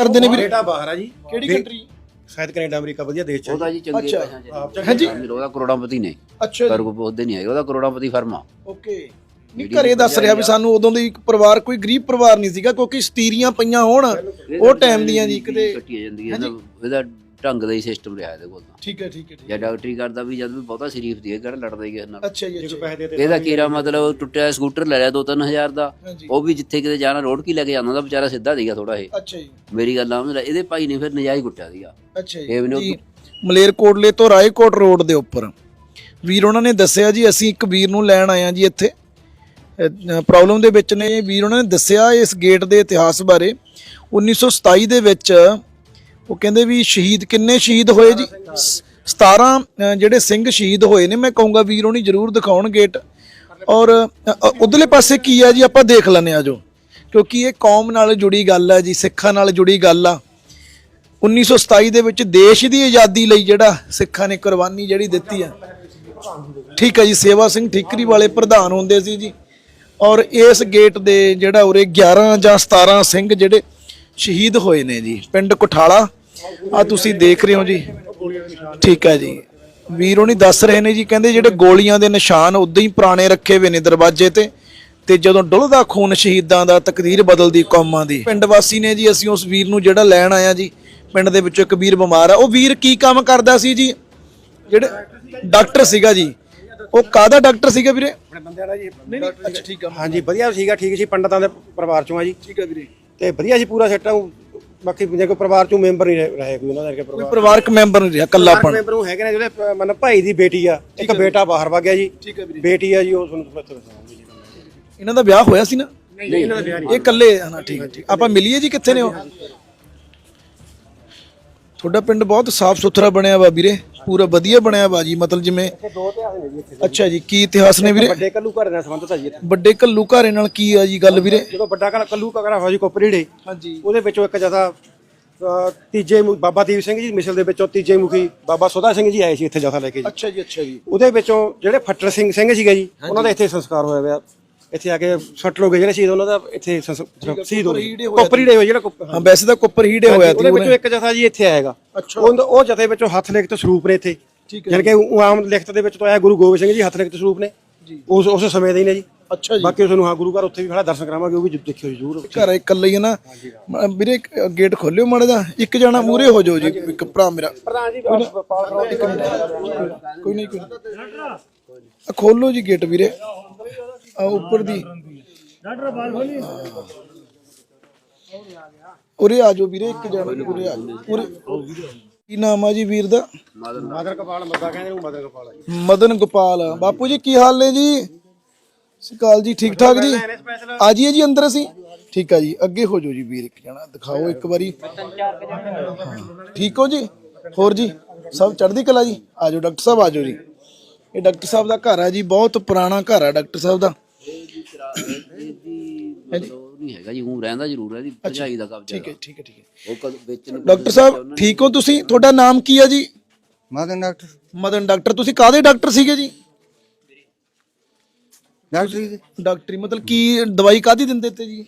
ਕਰਦੇ ਨੇ ਵੀਰੇ? ਕੈਨੇਡਾ ਬਾਹਰ ਆ ਜੀ। ਕਿਹੜੀ ਕੰਟਰੀ ਸ਼ਾਇਦ ਕੈਨੇਡਾ ਅਮਰੀਕਾ ਵਧੀਆ ਦੇਸ਼ ਚ ਉਹਦਾ ਜੀ। ਚੰਗੇ ਅੱਛਾ। ਪੈਸਿਆਂ ਚ ਹਾਂਜੀ। ਉਹਦਾ ਕਰੋੜਾਪਤੀ ਨੇ। ਅੱਛਾ ਪਰ ਜੀ ਉਹਦੇ ਨਹੀਂ ਆਏ। ਉਹਦਾ ਕਰੋੜਾਪਤੀ ਫਰਮ ਆ। ਓਕੇ। ਨਹੀਂ ਘਰੇ ਦੱਸ ਰਿਹਾ ਵੀ ਸਾਨੂੰ ਉਦੋਂ ਦੀ ਇੱਕ ਪਰਿਵਾਰ ਕੋਈ ਗਰੀਬ ਪਰਿਵਾਰ ਨਹੀਂ ਸੀਗਾ ਕਿਉਂਕਿ ਸਤੀਰੀਆਂ ਪਈਆਂ ਹੋਣ ਉਹ ਟਾਈਮ ਦੀਆਂ ਜੀ ਕਿਤੇ। ਕੱਟੀ ਜਾਂਦੀ ਹੈ ਇਹਦਾ ਢੰਗ ਦਾ ਹੀ ਸਿਸਟਮ ਰਿਹਾ ਇਹਦੇ ਕੋਲ ਤਾਂ। ਠੀਕ ਹੈ ਠੀਕ ਹੈ ਠੀਕ ਹੈ। ਜਾਂ ਡਾਕਟਰੀ ਕਰਦਾ ਵੀ ਜਦ ਵੀ ਬਹੁਤਾ ਸ਼ਰੀਫ ਦੀ ਹੈ ਕਿਹੜਾ ਲੜਦਾ ਹੀ ਕਿਸੇ ਨਾਲ ਅੱਛਾ ਜੀ ਜੇ ਅੱਛਾ ਪੈਸੇ ਦੇ ਦੇ ਇਹਦਾ ਕੀਰਾ ਮਤਲਬ ਟੁੱਟਿਆ ਸਕੂਟਰ ਲੈ ਲਿਆ 2-3000 ਦਾ। ਹਾਂਜੀ। ਉਹ ਵੀ ਜਿੱਥੇ ਕਿਤੇ ਜਾਣਾ ਰੋਡ ਕੀ ਲੈ ਕੇ ਜਾਂਦਾ ਉਹਦਾ ਵਿਚਾਰਾ ਸਿੱਧਾ ਦੀਗਾ ਥੋੜਾ ਇਹ। ਅੱਛਾ ਜੀ। ਮੇਰੀ ਗੱਲ ਆ ਇਹਦੇ ਭਾਈ ਨੇ ਫਿਰ ਨਜਾਇਜ਼ ਕੁੱਟਿਆ ਸੀਗਾ। ਅੱਛਾ ਇਹ ਵੀ ਜੀ ਮਲੇਰਕੋਟਲੇ ਤੋਂ ਰਾਏਕੋਟ ਰੋਡ ਦੇ ਉੱਪਰ। ਵੀਰ ਉਹਨਾਂ ਨੇ ਦੱਸਿਆ ਜੀ ਅਸੀਂ ਇੱਕ ਵੀਰ ਨੂੰ ਲੈਣ ਆਏ ਹਾਂ ਜੀ ਇੱਥੇ। ਪ੍ਰੋਬਲਮ ਦੇ ਵਿੱਚ ਨੇ ਵੀਰ ਉਹਨਾਂ ਨੇ ਦੱਸਿਆ ਇਸ ਗੇਟ ਦੇ ਇਤਿਹਾਸ ਬਾਰੇ। 1927 ਦੇ ਵਿੱਚ ਉਹ ਕਹਿੰਦੇ ਵੀ ਸ਼ਹੀਦ ਕਿੰਨੇ ਸ਼ਹੀਦ ਹੋਏ ਜੀ? ਸ- 17 ਜਿਹੜੇ ਸਿੰਘ ਸ਼ਹੀਦ ਹੋਏ ਨੇ ਮੈਂ ਕਹੂੰਗਾ ਵੀਰ ਉਹਨੀ ਜ਼ਰੂਰ ਦਿਖਾਉਣ ਗੇਟ। ਔਰ ਅ, ਉਧਰਲੇ ਪਾਸੇ ਕੀ ਆ ਜੀ? ਆਪਾਂ ਦੇਖ ਲੈਂਦੇ ਆ ਜੋ। ਕਿਉਂਕਿ ਇਹ ਕੌਮ ਨਾਲ ਜੁੜੀ ਗੱਲ ਆ ਜੀ ਸਿੱਖਾਂ ਨਾਲ ਜੁੜੀ ਗੱਲ ਆ। 1927 ਦੇ ਵਿੱਚ ਦੇਸ਼ ਦੀ ਆਜ਼ਾਦੀ ਲਈ ਜਿਹੜਾ ਸਿੱਖਾਂ ਨੇ ਕੁਰਬਾਨੀ ਜਿਹੜੀ ਦਿੱਤੀ ਆ। ਠੀਕ ਹੈ ਜੀ ਸੇਵਾ ਸਿੰਘ ਠੀਕਰੀ ਵਾਲੇ ਪ੍ਰਧਾਨ ਹੁੰਦੇ ਸੀ ਜੀ। ਔਰ ਇਸ ਗੇਟ ਦੇ ਜਿਹੜਾ ਉਰੇ 11 ਜਾਂ 17 ਸਿੰਘ ਜਿਹੜੇ ਸ਼ਹੀਦ ਹੋਏ ਨੇ ਜੀ ਪਿੰਡ ਕੁਠਾਲਾ। ਆ ਤੁਸੀਂ ਦੇਖ ਰਹੇ ਹੋ ਜੀ। ਠੀਕ ਹੈ ਜੀ। ਵੀਰ ਉਹਨੀ ਦੱਸ ਰਹੇ ਨੇ ਜੀ ਕਹਿੰਦੇ ਜਿਹੜੇ ਗੋਲੀਆਂ ਦੇ ਨਿਸ਼ਾਨ ਉਦਾਂ ਹੀ ਪੁਰਾਣੇ ਰੱਖੇ ਹੋਏ ਨੇ ਦਰਵਾਜ਼ੇ ਤੇ ਤੇ ਜਦੋਂ ਡੁੱਲਦਾ ਖੂਨ ਸ਼ਹੀਦਾਂ ਦਾ ਤਕਦੀਰ ਬਦਲਦੀ ਕੌਮਾਂ ਦੀ। ਪਿੰਡ ਵਾਸੀ ਨੇ ਜੀ ਅਸੀਂ ਉਸ ਵੀਰ ਨੂੰ ਜਿਹੜਾ ਲੈਣ ਆਇਆ ਜੀ ਪਿੰਡ ਦੇ ਵਿੱਚੋਂ ਇੱਕ ਵੀਰ ਬਿਮਾਰ ਆ। ਉਹ ਵੀਰ ਕੀ ਕੰਮ ਕਰਦਾ ਸੀ ਜੀ? ਜਿਹੜੇ ਡਾਕਟਰ ਸੀਗਾ ਜੀ। ਉਹ ਕਾਹਦਾ ਡਾਕਟਰ ਸੀਗਾ ਵੀਰੇ? ਆਪਣੇ ਬੰਦਿਆਂ ਦਾ ਜੀ ਨਹੀਂ ਨਹੀਂ ਅੱਛਾ ਠੀਕ ਆ। ਹਾਂਜੀ ਵਧੀਆ ਸੀਗਾ ਠੀਕ ਸੀ ਪੰਡਤਾਂ ਦੇ ਪਰਿਵਾਰ ਚੋਂ ਆ ਜੀ। ਠੀਕ ਆ ਵੀਰੇ। ਤੇ ਵਧੀਆ ਸੀ ਪੂਰਾ ਸੈਟ ਬਾਕੀ ਕੋਈ ਪਰਿਵਾਰ ਚੋਂ ਮੈਂਬਰ ਨਹੀਂ ਰਹੇ ਰਹੇ ਕੋਈ ਉਹਨਾਂ ਦਾ ਕੋਈ ਪਰਿਵਾਰ ਪਰਿਵਾਰਕ ਮੈਂਬਰ ਨਹੀਂ ਰਿਹਾ ਕੱਲਾਪਣ ਮੈਂਬਰ ਉਹ ਹੈਗੇ ਨੇ ਜਿਹੜੇ ਅ, ਮਤਲਬ ਭਾਈ ਦੀ ਬੇਟੀ ਆ ਇੱਕ ਬੇਟਾ ਬਾਹਰ ਵਗ ਗਿਆ ਜੀ ਠੀਕ ਆ ਵੀਰੇ ਬੇਟੀ ਆ ਜੀ ਉਹ ਤੁਹਾਨੂੰ ਪਤਾ ਦੱਸਾਂਗੇ ਜੀ ਇਹਨਾਂ ਦਾ ਵਿਆਹ ਹੋਇਆ ਸੀ ਨਾ? ਨਹੀਂ ਇਹਨਾਂ ਦਾ ਵਿਆਹ ਇਹ ਇਕੱਲੇ ਆ ਨਾ ਠੀਕ ਹੈ ਠੀਕ ਆਪਾਂ ਮਿਲੀਏ ਜੀ ਕਿੱਥੇ ਨੇ ਉਹ? ਤੁਹਾਡਾ ਪਿੰਡ ਬਹੁਤ ਸਾਫ਼ ਸੁਥਰਾ ਬਣਿਆ ਵਾ ਵੀਰੇ ਪੂਰਾ ਵਧੀਆ ਬਣਿਆ ਵਾ ਜੀ ਮਤਲਬ ਜਿਵੇਂ ਦੋ ਇਤਿਹਾਸ ਨੇ ਜੀ ਇੱਥੇ ਅੱਛਾ ਜੀ ਕੀ ਇਤਿਹਾਸ ਨੇ ਵੀਰੇ? ਵੱਡੇ ਕੱਲੂ ਘਰ ਨਾਲ ਸੰਬੰਧਿਤ ਆ ਜੀ ਇੱਥੇ। ਵੱਡੇ ਕੱਲੂ ਘਾਰੇ ਨਾਲ ਕੀ ਆ ਜੀ ਗੱਲ ਵੀਰੇ? ਜਦੋਂ ਵੱਡਾ ਕੱਲ- ਕੱਲੂ ਘਰ ਹੋਇਆ ਜੀ ਕੋਪਰੀੜੇ ਹਾਂਜੀ। ਉਹਦੇ ਵਿੱਚੋਂ ਇੱਕ ਜਥਾ ਅ, ਤੀਜੇ ਮੁ- ਬਾਬਾ ਦੀਪ ਸਿੰਘ ਜੀ ਮਿਸਲ ਦੇ ਵਿੱਚੋਂ ਤੀਜੇ ਮੁਖੀ ਬਾਬਾ ਸੋਦਾ ਸਿੰਘ ਜੀ ਆਏ ਸੀ ਇੱਥੇ ਜਥਾ ਲੈ ਕੇ ਜੀ। ਅੱਛਾ ਜੀ ਅੱਛਾ ਜੀ। ਉਹਦੇ ਵਿੱਚੋਂ ਜਿਹੜੇ ਫੱਟਰ ਸਿੰਘ ਸਿੰਘ ਸੀਗੇ ਜੀ ਉਹਨਾਂ ਦਾ ਇੱਥੇ ਸੰਸਕਾਰ ਹੋਇਆ ਹੋਇਆ ਇੱਥੇ ਆ ਕੇ ਹੋ ਗਏ ਜਿਹੜੇ ਸ਼ਹੀਦ ਉਹਨਾਂ ਦਾ ਇੱਥੇ ਸੰਸ- ਸ਼ਹੀਦ ਹੋ ਗਏ ਕੋਪਰੀੜੇ ਹੋਏ ਜਿਹੜਾ ਕੋਪ- ਹਾਂ ਵੈਸੇ ਤਾਂ ਕੁੱਪਰ ਹੀੜੇ ਹੋਇਆ ਉਹਦੇ ਸੀ ਵਿੱਚੋਂ ਇੱਕ ਜਥਾ ਜੀ ਇੱਥੇ ਆਏਗਾ। ਉਹ ਉਹ ਜਥੇ ਵਿੱਚੋਂ ਹੱਥ ਲਿਖਤ ਸਰੂਪ ਨੇ ਇੱਥੇ। ਠੀਕ ਹੈ ਯਾਨੀ ਕਿ ਉਹ ਆਮ ਲਿਖਤ ਦੇ ਵਿੱਚ ਤੋਂ ਆਇਆ ਗੁਰੂ ਗੋਬਿੰਦ ਸਿੰਘ ਜੀ ਹੱਥ ਲਿਖਤ ਸਰੂਪ ਨੇ। ਉਸ ਉਸ ਸਮੇਂ ਦੇ ਹੀ ਨੇ ਜੀ। ਅੱਛਾ ਜੀ। ਬਾਕੀ ਤੁਹਾਨੂੰ ਹਾਂ ਗੁਰੂ ਘਰ ਉੱਥੇ ਵੀ ਖੜਾ ਦਰਸ਼ਨ ਕਰਾਵਾਂਗੇ ਉਹ ਵੀ ਦੇਖਿਓ ਜ਼ਰੂਰ। ਘਰ ਇਕੱਲੇ ਹੀ ਆ ਨਾ। ਮ- ਵੀਰੇ ਗੇਟ ਖੋਲਿਓ ਮਾੜਾ ਜਿਹਾ। ਇੱਕ ਜਣਾ ਮੂਰੇ ਹੋ ਜਾਓ ਜੀ ਇੱਕ ਭਰਾ ਮੇਰਾ। ਪ੍ਰਧਾਨ ਜੀ ਕੋਈ ਨਹੀਂ ਕੋਈ ਆ ਖੋਲੋ ਜੀ ਗੇਟ ਵੀਰੇ। ਆ ਉੱਪਰ ਦੀ। ਉਰੇ ਆ ਜਾਓ ਵੀਰੇ ਇੱਕ ਜਣਾ ਉਰੇ ਆ ਜਾਓ। ਉਰੇ ਕੀ ਨਾਮ ਆ ਜੀ ਵੀਰ ਦਾ? ਮਾਦਰ ਕਪਾਲ ਮੱਦਾ ਕਹਿੰਦੇ ਨੂੰ ਮਦਰ ਕਪਾਲ ਜੀ। ਮਦਨ ਗੋਪਾਲ ਬਾਪੂ ਜੀ ਕੀ ਹਾਲ ਨੇ ਜੀ? ਸਿਕਾਲ ਜੀ ਠੀਕ ਠਾਕ ਜੀ? ਆ ਜੀਏ ਜੀ ਅੰਦਰ ਅਸੀਂ? ਠੀਕ ਆ ਜੀ ਅੱਗੇ ਹੋ ਜਾਓ ਜੀ ਵੀਰ ਇੱਕ ਜਣਾ ਦਿਖਾਓ ਇੱਕ ਵਾਰੀ। ਹਾਂ। ਠੀਕ ਹੋ ਜੀ? ਹੋਰ ਜੀ ਸਭ ਚੜ੍ਹਦੀ ਕਲਾ ਜੀ? ਆ ਜਾਓ ਡਾਕਟਰ ਸਾਹਿਬ ਆ ਜਾਓ ਜੀ। ਇਹ ਡਾਕਟਰ ਸਾਹਿਬ ਦਾ ਘਰ ਆ ਜੀ ਬਹੁਤ ਪੁਰਾਣਾ ਘਰ ਆ ਡਾਕਟਰ ਸਾਹਿਬ ਦਾ। ਉਹ ਨਹੀਂ ਹੈਗਾ ਜੀ ਉਹ ਰਹਿੰਦਾ ਜ਼ਰੂਰ ਹੈ ਇਹਦੀ ਭਜਾਈ ਦਾ ਕਬਜ਼ਾ ਠੀਕ ਹੈ ਠੀਕ ਹੈ ਠੀਕ ਹੈ। ਉਹ ਕਦ ਵਿੱਚ ਨੂੰ ਡਾਕਟਰ ਸਾਹਿਬ ਠੀਕ ਹੋ ਤੁਸੀਂ? ਤੁਹਾਡਾ ਨਾਮ ਕੀ ਆ ਜੀ? ਮਦਨ ਡਾਕਟਰ। ਮਦਨ ਡਾਕਟਰ ਤੁਸੀਂ ਕਾਹਦੇ ਡਾਕਟਰ ਸੀਗੇ ਜੀ? ਡਾਕਟਰੀ ਦੀ ਡਾਕਟਰੀ ਮਤਲਬ ਕੀ ਦਵਾਈ ਕਾਹਦੀ ਦਿੰਦੇ ਤੇ ਜੀ?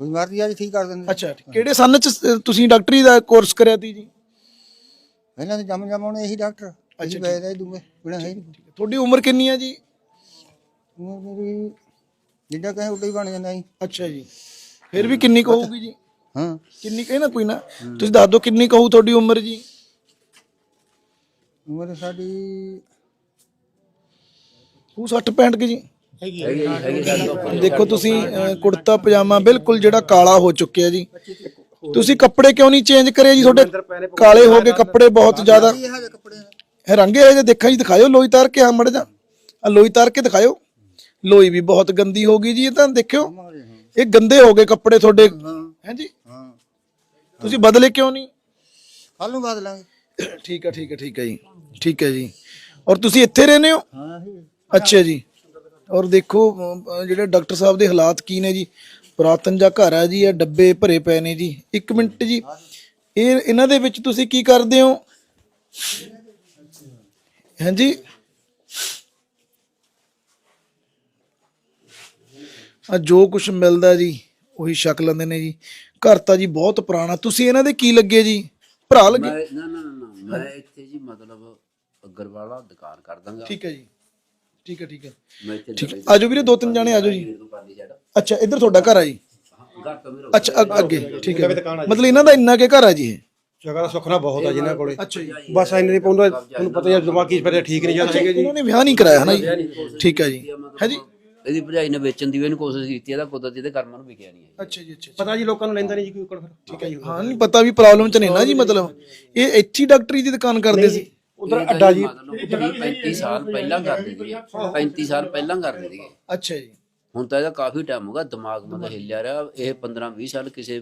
ਕੋਈ ਮਰਜ਼ੀ ਆ ਜੀ ਠੀਕ ਕਰ ਦਿੰਦੇ। ਅੱਛਾ ਕਿਹੜੇ ਸੰਨ ਚ ਤੁਸੀਂ ਡਾਕਟਰੀ ਦਾ ਕੋਰਸ ਕਰਿਆ ਤੀ ਜੀ? ਪਹਿਲਾਂ ਤਾਂ ਜੰਮ ਜੰਮ ਉਹਨੇ ਇਹੀ ਡਾਕਟਰ। ਗਏ ਰਹੇ ਦੂਗੇ ਬਿਨਾਂ ਹੈ ਹੀ ਤੁਹਾਡੀ ਉਮਰ ਕਿੰਨੀ ਆ ਜੀ? ਉਮਰ ਮੇਰੀ ਜਿੱਦਾਂ ਕਹੇ ਉੱਡਾ ਹੀ ਬਣ ਜਾਂਦਾ ਜੀ। ਅੱਛਾ ਜੀ। ਫਿਰ ਵੀ ਕਿੰਨੀ ਕੁ ਹੋਊਗੀ ਜੀ? ਹਾਂ। ਕਿੰਨੀ ਕਹੇ ਨਾ ਕੋਈ ਨਾ ਤੁਸੀਂ ਦੱਸ ਦਿਓ ਕਿੰਨੀ ਕੁ ਹੋਊ ਤੁਹਾਡੀ ਉਮਰ ਜੀ? ਉਮਰ ਸਾਡੀ ਉਹ 60 65 ਕੀ ਜੀ। ਦੇਖੋ ਤੁਸੀਂ ਅਹ, ਕੁੜਤਾ ਪਜਾਮਾ ਬਿਲਕੁਲ ਜਿਹੜਾ ਕਾਲਾ ਹੋ ਚੁੱਕਿਆ ਜੀ। ਤੁਸੀਂ ਕੱਪੜੇ ਕਿਉਂ ਨਹੀਂ ਚੇਂਜ ਕਰੇ ਜੀ? ਤੁਹਾਡੇ ਕਾਲੇ ਹੋ ਗਏ ਕੱਪੜੇ ਬਹੁਤ ਜ਼ਿਆਦਾ। ਇਹ ਹਜੇ ਕੱਪੜੇ। ਇਹ ਰੰਗੇ ਹੋਏ ਜੇ ਦੇਖਾਂ ਜੀ ਦਿਖਾਇਓ ਲੋਈ ਤਾਰ ਕੇ ਹਾਂ ਮੜ ਜਾ। ਆ ਲੋਈ ਤਾਰ ਕੇ ਦਿਖਾਇਓ। ਲੋਈ ਵੀ ਬਹੁਤ ਗੰਦੀ ਹੋ ਗਈ ਜੀ ਇਹ ਤਾਂ ਦੇਖਿਓ। ਇਹ ਗੰਦੇ ਹੋ ਗਏ ਕੱਪੜੇ ਤੁਹਾਡੇ। ਹੈਂ। ਜੀ? ਹਾਂ। ਤੁਸੀਂ ਬਦਲੇ ਕਿਉਂ ਨਹੀਂ? ਕੱਲ ਨੂੰ ਬਦਲਾਂਗੇ। ਠੀਕ ਹੈ ਠੀਕ ਹੈ ਠੀਕ ਹੈ ਜੀ। ਠੀਕ ਹੈ ਜੀ। ਔਰ ਤੁਸੀਂ ਇੱਥੇ ਰਹਿੰਦੇ ਹੋ? ਹਾਂ ਅੱਛਾ ਜੀ। ਔਰ ਦੇਖੋ ਜਿਹੜੇ ਡਾਕਟਰ ਸਾਹਿਬ ਦੇ ਹਾਲਾਤ ਕੀ ਨੇ ਜੀ? ਪੁਰਾਤਨ ਜਿਹਾ ਘਰ ਆ ਜੀ ਇਹ ਡੱਬੇ ਭਰੇ ਪਏ ਨੇ ਜੀ। ਇੱਕ ਮਿੰਟ ਜੀ। ਇਹ ਇਹਨਾਂ ਦੇ ਵਿੱਚ ਤੁਸੀਂ ਕੀ ਕਰਦੇ ਹੋ? ਹਾਂਜੀ ਆ ਜੋ ਕੁਝ ਮਿਲਦਾ ਜੀ ਉਹੀ ਛਕ ਲੈਂਦੇ ਨੇ ਜੀ। ਘਰ ਤਾਂ ਜੀ ਬਹੁਤ ਪੁਰਾਣਾ। ਤੁਸੀਂ ਇਹਨਾਂ ਦੇ ਕੀ ਲੱਗੇ ਜੀ? ਭਰਾ ਲੱਗੇ? ਮੈਂ ਨਾ ਨਾ ਨਾ ਨਾ, ਮੈਂ ਇੱਥੇ ਜੀ ਮਤਲਬ ਅਗਰਵਾਲਾ ਦੁਕਾਨ ਕਰ ਦਾਂਗਾ। ਠੀਕ ਹੈ ਜੀ। ਠੀਕ ਹੈ ਠੀਕ ਹੈ। ਮੈਂ ਇੱਥੇ ਠੀਕ। ਆਜੋ ਵੀਰੇ ਦੋ ਤਿੰਨ ਜਾਣੇ ਆਜੋ ਜੀ। ਜੜ ਅੱਛਾ ਇੱਧਰ ਤੁਹਾਡਾ ਘਰ ਆ ਜੀ? ਘਰ ਤੋਂ ਮੇਰਾ ਅੱਛਾ ਅੱਗ- ਅੱਗੇ। ਠੀਕ ਹੈ। ਮਤਲਬ ਇਹਨਾਂ ਦਾ ਇੰਨਾ ਕੇ ਘਰ ਆ ਜੀ ਇਹ? ਜਗ੍ਹਾ ਦਾ ਸੁਖਣਾ ਬਹੁਤ ਆ ਜਿਨ੍ਹਾਂ ਕੋਲੇ। ਅੱਛਾ ਜੀ। ਬਸ ਇੰਨੇ ਦੀ ਪਉਂਦਾ ਤੁਹਾਨੂੰ ਪਤਾ ਹੀ ਆ ਦਿਮਾਗੀ ਸਪਰੇ ਠੀਕ ਨਹੀਂ ਜਾਂਦੇ। ਹੈਗੇ ਜੀ ਉਹਨਾਂ ਨੇ ਵਿਆਹ ਨਹੀਂ ਕਰਾਇਆ ਨਾ ਜੀ? ਠੀਕ ਹੈ ਜੀ। ਹੈ ਜੀ? ਇਹਦੀ ਭਜਾਈ ਨੇ ਵੇਚਣ ਦੀ ਵੀ ਇਹਨੂੰ ਕੋਸ਼ਿਸ਼ ਕੀਤੀ ਇਹਦਾ ਕੁਦਰਤੀ ਦੇ ਕਰਮਾਂ ਨੂੰ ਵਿਕਿਆ ਨਹੀਂ ਹੈ ਅੱਛਾ ਜੀ ਅੱਛਾ ਪਤਾ ਜੀ ਲੋਕਾਂ ਨੂੰ ਲੈਂਦਾ ਨਹੀਂ ਜੀ ਕੋਈ ਕੋਲ ਫਿਰ? ਠੀਕ ਹੈ ਜੀ। ਹਾਂ ਨਹੀਂ ਪਤਾ ਵੀ ਪ੍ਰੋਬਲਮ ਚ ਨਹੀਂ ਨਾ ਜੀ ਮਤਲਬ। ਇਹ ਇੱਥੇ ਹੀ ਡਾਕਟਰੀ ਦੀ ਦੁਕਾਨ ਕਰਦੇ ਸੀ। ਉਧਰ ਅੱਡਾ ਜੀ। ਮਤਲਬ 35 ਸਾਲ ਪਹਿਲਾਂ ਕਰਦੇ ਸੀਗੇ। 35 ਸਾਲ ਪਹਿਲਾਂ ਕਰਦੇ ਸੀਗੇ। ਅੱਛਾ ਜੀ। ਹੁਣ ਤਾਂ ਇਹਦਾ ਕਾਫੀ ਟਾਈਮ ਹੋ ਗਿਆ ਦਿਮਾਗ ਮਤਲਬ ਹਿੱਲਿਆ ਰਿਹਾ। ਇਹ 15 20 ਸਾਲ ਕਿਸੇ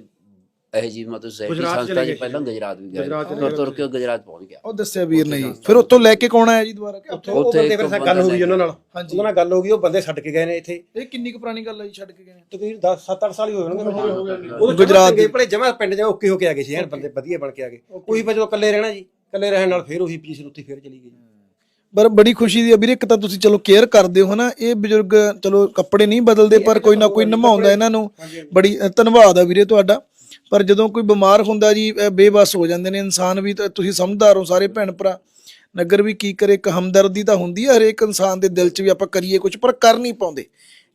ਇਹ ਜੀ ਮਤਲਬ ਸੋਸਾਇਟੀ ਸੰਸਥਾ ਚ ਪਹਿਲਾਂ ਗੁਜਰਾਤ ਵੀ ਗਿਆ ਤੁਰ ਤੁਰ ਕੇ ਉਹ ਗੁਜਰਾਤ ਪਹੁੰਚ ਗਿਆ। ਉਹ ਦੱਸਿਆ ਵੀਰ ਨੇ ਜੀ ਫਿਰ ਉੱਥੋਂ ਲੈ ਕੇ ਕੌਣ ਆਇਆ ਜੀ ਦੁਬਾਰਾ? ਕਿ ਉੱਥੇ ਉਹ ਬੰਦੇ ਫਿਰ ਗੱਲ ਹੋ ਗਈ ਉਹਨਾਂ ਨਾਲ। ਉਹਨਾਂ ਨਾਲ ਗੱਲ ਹੋ ਗਈ ਉਹ ਬੰਦੇ ਛੱਡ ਕੇ ਗਏ ਨੇ ਇੱਥੇ। ਇਹ ਕਿੰਨੀ ਕੁ ਪੁਰਾਣੀ ਗੱਲ ਹੈ ਜੀ ਛੱਡ ਕੇ ਗਏ ਨੇ? ਤਕਰੀਰ 10 7 8 ਸਾਲ ਹੀ ਹੋਏ ਹੋਣਗੇ ਉਹ ਗੁਜਰਾਤ ਦੇ ਭਲੇ ਜਮਾ ਪਿੰਡ ਜਾ ਓਕੇ ਹੋ ਕੇ ਆ ਗਏ ਸੀ ਐਨ ਬੰਦੇ ਵਧੀਆ ਬਣ ਕੇ ਆ ਗਏ। ਉਹੀ ਪਰ ਜਦੋਂ ਇਕੱਲੇ ਰਹਿਣਾ ਜੀ ਇਕੱਲੇ ਰਹਿਣ ਨਾਲ ਫਿਰ ਉਹੀ ਪੋਜੀਸ਼ਨ ਉੱਥੇ ਫਿਰ ਚਲੀ ਗਈ ਪਰ ਬੜੀ ਖੁਸ਼ੀ ਦੀ ਹੈ ਵੀਰੇ ਇੱਕ ਤਾਂ ਤੁਸੀਂ ਚਲੋ ਕੇਅਰ ਕਰਦੇ ਹੋ ਹਨਾ ਇਹ ਬਜ਼ੁਰਗ ਚਲੋ ਕੱਪੜੇ ਨਹੀਂ ਬਦਲਦੇ ਪਰ ਕੋਈ ਨਾ ਕੋਈ ਨਿਭਾਉਂਦਾ ਇਹਨਾਂ ਨੂੰ। ਬੜੀ ਅ, ਧੰਨਵਾਦ ਆ ਵੀਰੇ ਤੁਹਾਡਾ। ਪਰ ਜਦੋਂ ਕੋਈ ਬਿਮਾਰ ਹੁੰਦਾ ਜੀ ਬੇਬਸ ਹੋ ਜਾਂਦੇ ਨੇ, ਇਨਸਾਨ ਵੀ ਤਾਂ ਤੁਸੀਂ ਸਮਝਦਾਰ ਹੋ ਸਾਰੇ ਭੈਣ ਭਰਾ। ਨਗਰ ਵੀ ਕੀ ਕਰੇ, ਇੱਕ ਹਮਦਰਦੀ ਤਾਂ ਹੁੰਦੀ ਹੈ ਹਰੇਕ ਇਨਸਾਨ ਦੇ ਦਿਲ 'ਚ ਵੀ ਆਪਾਂ ਕਰੀਏ ਕੁਝ ਪਰ ਕਰ ਨਹੀਂ ਪਾਉਂਦੇ।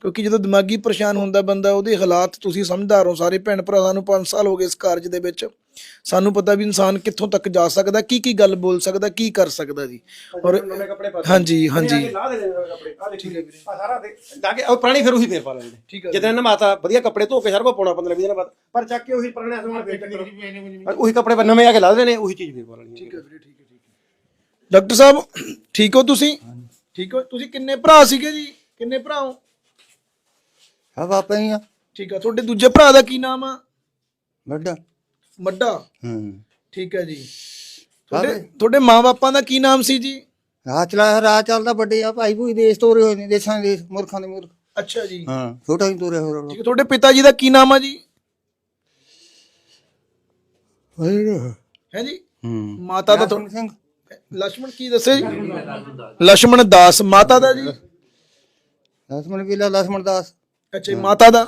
ਕਿਉਂਕਿ ਜਦੋਂ ਦਿਮਾਗੀ ਪਰੇਸ਼ਾਨ ਹੁੰਦਾ ਬੰਦਾ, ਉਹਦੇ ਹਾਲਾਤ ਤੁਸੀਂ ਸਮਝਦਾਰ ਹੋ ਸਾਰੇ ਭੈਣ ਭਰਾ, ਸਾਨੂੰ 5 ਸਾਲ ਹੋ ਗਏ ਇਸ ਕਾਰਜ ਦੇ ਵਿੱਚ। ਸਾਨੂੰ ਪਤਾ ਵੀ ਇਨਸਾਨ ਕਿੱਥੋਂ ਤੱਕ ਜਾ ਸਕਦਾ ਕੀ ਕੀ ਗੱਲ ਬੋਲ ਸਕਦਾ ਕੀ ਕਰ ਸਕਦਾ ਜੀ। ਔਰ ਹਾਂਜੀ ਹਾਂਜੀ। ਲਾ ਦੇ ਲੈਣੇ ਕੱਪੜੇ ਆ ਦੇਖ। ਠੀਕ ਹੈ ਵੀਰੇ। ਆ ਸਾਰਾ ਦੇ ਲਾ ਕੇ ਉਹ ਪੁਰਾਣੀ ਫਿਰ ਉਹੀ ਫੇਰ ਪਾ ਲੈਂਦੇ। ਠੀਕ ਹੈ ਜਦੋਂ ਇਹਨਾਂ ਮਾਤਾ ਵਧੀਆ ਕੱਪੜੇ ਧੋ ਕੇ ਸਰਵਾ ਪਾਉਣਾ 15 20 ਦਿਨ ਬਾਅਦ। ਪਰ ਚੱਕ ਕੇ ਉਹੀ ਪੁਰਾਣੇ ਸਮਾਨ ਫੇਰ ਟੱਕਰ ਉਹੀ ਕੱਪੜੇ ਨਵੇਂ ਆ ਕੇ ਲਾ ਦੇਣੇ ਉਹੀ ਚੀਜ਼ ਫੇਰ ਪਾ ਲੈਣੀ ਠੀਕ ਹੈ ਡਾਕਟਰ ਸਾਹਿਬ ਠੀਕ ਹੋ ਤੁਸੀਂ? ਠੀਕ ਹੋ? ਤੁਸੀਂ ਕਿੰਨੇ ਭਰਾ ਸੀਗੇ ਜੀ? ਕਿੰਨੇ ਭਰਾ ਹੋ? ਸਭ ਆਪੇ ਹੀ ਆ। ਠੀਕ ਆ ਤੁਹਾਡੇ ਦੂਜੇ ਭਰਾ ਦਾ ਕੀ ਨਾਮ ਆ? ਵੱਡਾ। ਮੱਡਾ ਹੂੰ। ਠੀਕ ਹੈ ਜੀ। ਤੁਹਾਡੇ ਤੁਹਾਡੇ ਬਾਪਾਂ ਦਾ ਕੀ ਨਾਮ ਸੀ ਜੀ? ਰਾਹ ਚਲਾ ਰਾਹ ਚੱਲਦਾ ਵੱਡੇ ਆ। ਭਾਈ ਭੂਈ ਦੇਸ਼ ਤੋਰੇ ਹੋਏ ਨੇ ਦੇਸ਼ਾਂ ਦੇ ਦੇਸ਼, ਮੁਲਕਾਂ ਦੇ ਮੁਲਕ। ਅੱਛਾ ਜੀ। ਹਾਂ ਛੋਟਾ ਹੀ ਤੋਰੇ ਹੋਏ ਠੀਕ ਤੁਹਾਡੇ ਪਿਤਾ ਜੀ ਦਾ ਕੀ ਨਾਮ ਆ ਜੀ? ਨੇ। ਹੈ ਜੀ? ਮਾਤਾ ਦਾ ਤੁਹਾਨੂੰ- ਸਿੰਘ। ਲక్ష్మణ ਕੀ ਦੱਸਿਆ ਜੀ? ਲక్ష్మణ ਦਾਸ। ਮਾਤਾ ਦਾ ਜੀ? ਲਸਮਣ ਵੀਲਾ ਲਸਮਣ ਦਾਸ। ਅੱਛਾ ਮਾਤਾ ਦਾ?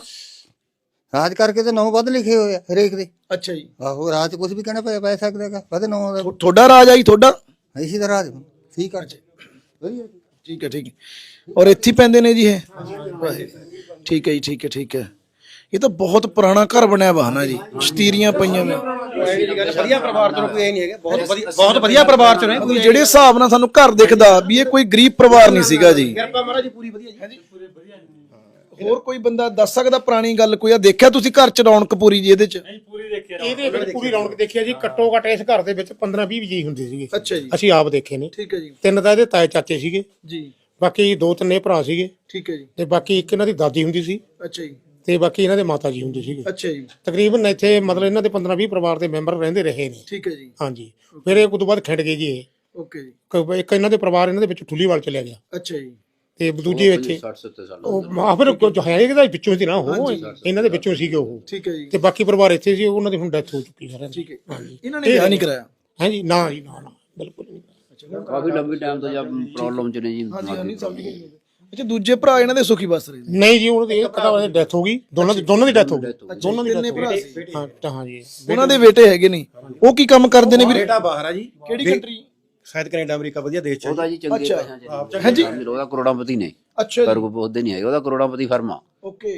ਰਾਜ ਕਰਕੇ ਤੇ ਨੌ ਵੱਧ ਲਿਖੇ ਹੋਏ ਆ ਹਰੇਕ ਦੇ। ਅੱਛਾ ਜੀ। ਆਹੋ ਰਾਜ ਕੁਝ ਵੀ ਕਹਿਣਾ ਪੈ ਪੈ ਸਕਦਾ ਹੈਗਾ। ਵੱਧ ਨੌ ਤੁ- ਤੁਹਾਡਾ ਰਾਜ ਆਈ ਤੁਹਾਡਾ? ਇਸੇ ਦਾ ਰਾਜ। ਠੀਕ ਆ। ਵਧੀਆ ਠੀਕ ਹੈ ਠੀਕ ਹੈ। ਔਰ ਇੱਥੇ ਹੀ ਪੈਂਦੇ ਨੇ ਜੀ ਇਹ? ਠੀਕ ਹੈ ਜੀ ਠੀਕ ਹੈ ਠੀਕ ਹੈ। ਇਹ ਤਾਂ ਬਹੁਤ ਪੁਰਾਣਾ ਘਰ ਬਣਿਆ ਵਾ ਨਾ ਜੀ। ਸ਼ਤੀਰੀਆਂ ਪਈਆਂ ਨੇ। ਵਧੀਆ ਪਰਿਵਾਰ ਚੋਂ ਕੋਈ ਇਹ ਨਹੀਂ ਹੈਗਾ। ਬਹੁਤ ਵਧੀਆ ਬਹੁਤ ਵਧੀਆ ਪਰਿਵਾਰ ਚੋਂ ਨੇ। ਜਿਹੜੇ ਹਿਸਾਬ ਨਾਲ ਸਾਨੂੰ ਘਰ ਦਿਖਦਾ ਵੀ ਇਹ ਕੋਈ ਗਰੀਬ ਪਰਿਵਾਰ ਨਹੀਂ ਸੀਗਾ ਜੀ। ਕਿਰਪਾ ਮਹਾਰਾਜ ਜੀ ਪੂਰੀ ਵਧੀਆ ਜੀ। ਹੋਰ ਕੋਈ ਬੰਦਾ ਦੱਸ ਸਕਦਾ ਪੁਰਾਣੀ ਗੱਲ ਕੋਈ? ਆ ਦੇਖਿਆ ਤੁਸੀਂ ਘਰ ਚ ਰੌਣਕ ਪੂਰੀ ਜੀ ਇਹਦੇ ਚ? ਇਹਦੇ ਵਿੱਚ ਪੂਰੀ ਰੌਣਕ ਦੇਖਿਆ ਜੀ ਘੱਟੋ ਘੱਟ ਇਸ ਘਰ ਦੇ ਵਿੱਚ 15 20 ਜੀ ਹੁੰਦੇ ਸੀਗੇ। ਅੱਛਾ ਜੀ। ਅਸੀਂ ਆਪ ਦੇਖੇ ਨੇ। ਠੀਕ ਹੈ ਜੀ। ਤਿੰਨ ਤਾਂ ਇਹਦੇ ਤਾਏ ਚਾਚੇ ਸੀਗੇ। ਜੀ। ਬਾਕੀ ਦੋ ਤਿੰਨ ਭਰਾ ਸੀਗੇ। ਠੀਕ ਹੈ ਜੀ। ਤੇ ਬਾਕੀ ਇੱਕ ਇਹਨਾਂ ਦੀ ਦਾਦੀ ਹੁੰਦੀ ਸੀ। ਅੱਛਾ ਜੀ। ਤੇ ਬਾਕੀ ਇਹਨਾਂ ਦੇ ਮਾਤਾ ਜੀ ਹੁੰਦੇ ਸੀਗੇ। ਅੱਛਾ ਜੀ। ਤਕਰੀਬਨ ਇੱਥੇ ਮਤਲਬ ਇਹਨਾਂ ਦੇ 15 20 ਪਰਿਵਾਰ ਦੇ ਮੈਂਬਰ ਰਹਿੰਦੇ ਰਹੇ ਨੇ। ਠੀਕ ਹੈ ਜੀ। ਹਾਂਜੀ। ਫਿਰ ਇਹ ਉਦੋਂ ਬਾਅਦ ਖਿੰਡ ਗਏ ਜੀ ਇਹ। ਓਕੇ ਜੀ। ਇੱਕ ਇਹਨਾਂ ਦੇ ਪਰਿਵਾਰ ਇਹਨਾਂ ਦੇ ਵਿੱਚ ਠੁੱਲੀਵਾਲ ਚਲਿਆ ਗਿਆ। ਅੱਛਾ ਜੀ। ਤੇ ਦੂਜੇ ਵਿੱਚ 60 70 ਸਾਲ ਉਹ ਮਾਂ ਫਿਰ ਕੁਝ ਹੈ ਇਹਦਾ ਵਿੱਚੋਂ ਸੀ ਨਾ ਉਹ। ਇਹਨਾਂ ਦੇ ਵਿੱਚੋਂ ਸੀਗੇ ਉਹ। ਠੀਕ ਹੈ ਜੀ। ਤੇ ਬਾਕੀ ਪਰਿਵਾਰ ਇੱਥੇ ਸੀ ਉਹਨਾਂ ਦੀ ਹੁਣ ਡੈਥ ਹੋ ਚੁੱਕੀ ਸਾਰਿਆਂ ਦੀ। ਠੀਕ ਹੈ। ਇਹਨਾਂ ਨੇ ਵਿਆਹ ਨਹੀਂ ਕਰਾਇਆ? ਹਾਂਜੀ ਨਾ ਜੀ ਨਾ ਨਾ ਬਿਲਕੁਲ ਨਹੀਂ। ਕਾਫੀ ਲੰਬੀ ਟਾਈਮ ਤੋਂ ਜਦ ਪ੍ਰੋਬਲਮ ਚ ਨੇ ਜੀ ਨਹੀਂ ਸਮਝ ਗਏ। ਅੱਛਾ ਦੂਜੇ ਭਰਾ ਇਹਨਾਂ ਦੇ ਸੁਖੀ ਬਸ ਰਹੇ ਨਹੀਂ ਜੀ ਉਹਨਾਂ ਦੀ ਇਹ ਪਤਾ ਡੈਥ ਹੋ ਗਈ। ਦੋਨਾਂ ਦੀ ਦੋਨਾਂ ਦੀ ਡੈਥ ਹੋ ਗਈ। ਦੋਨਾਂ ਦੀ ਤਿੰਨੇ death ਹੋ ਭਰਾ ਗਈ ਸੀ। ਹਾਂ ਤਾਂ ਹਾਂ ਜੀ। ਉਹਨਾਂ ਦੇ ਬੇਟੇ ਹੈਗੇ ਨਹੀਂ ਉਹ ਕੀ ਕੰਮ ਕਰਦੇ ਨੇ ਵੀਰੇ? ਬੇਟਾ ਬਾਹਰ ਆ ਜੀ। ਕਿਹੜੀ ਕੰਟਰੀ ਸ਼ਾਇਦ ਕੈਨੇਡਾ ਅਮਰੀਕਾ ਵਧੀਆ ਦੇਸ਼ ਚ ਉਹਦਾ ਜੀ। ਚੰਗੇ ਅੱਛਾ। ਪੈਸਿਆਂ ਚ ਹਾਂਜੀ ਉਹਦਾ ਕਰੋੜਾਪਤੀ ਨੇ। ਅੱਛਾ ਪਰ ਕੋ ਪੁੱਛਦੇ ਨਹੀਂ ਹੈਗੇ ਉਹਦਾ ਕਰੋੜਾਪਤੀ ਫਰਮ ਆ। ਓਕੇ।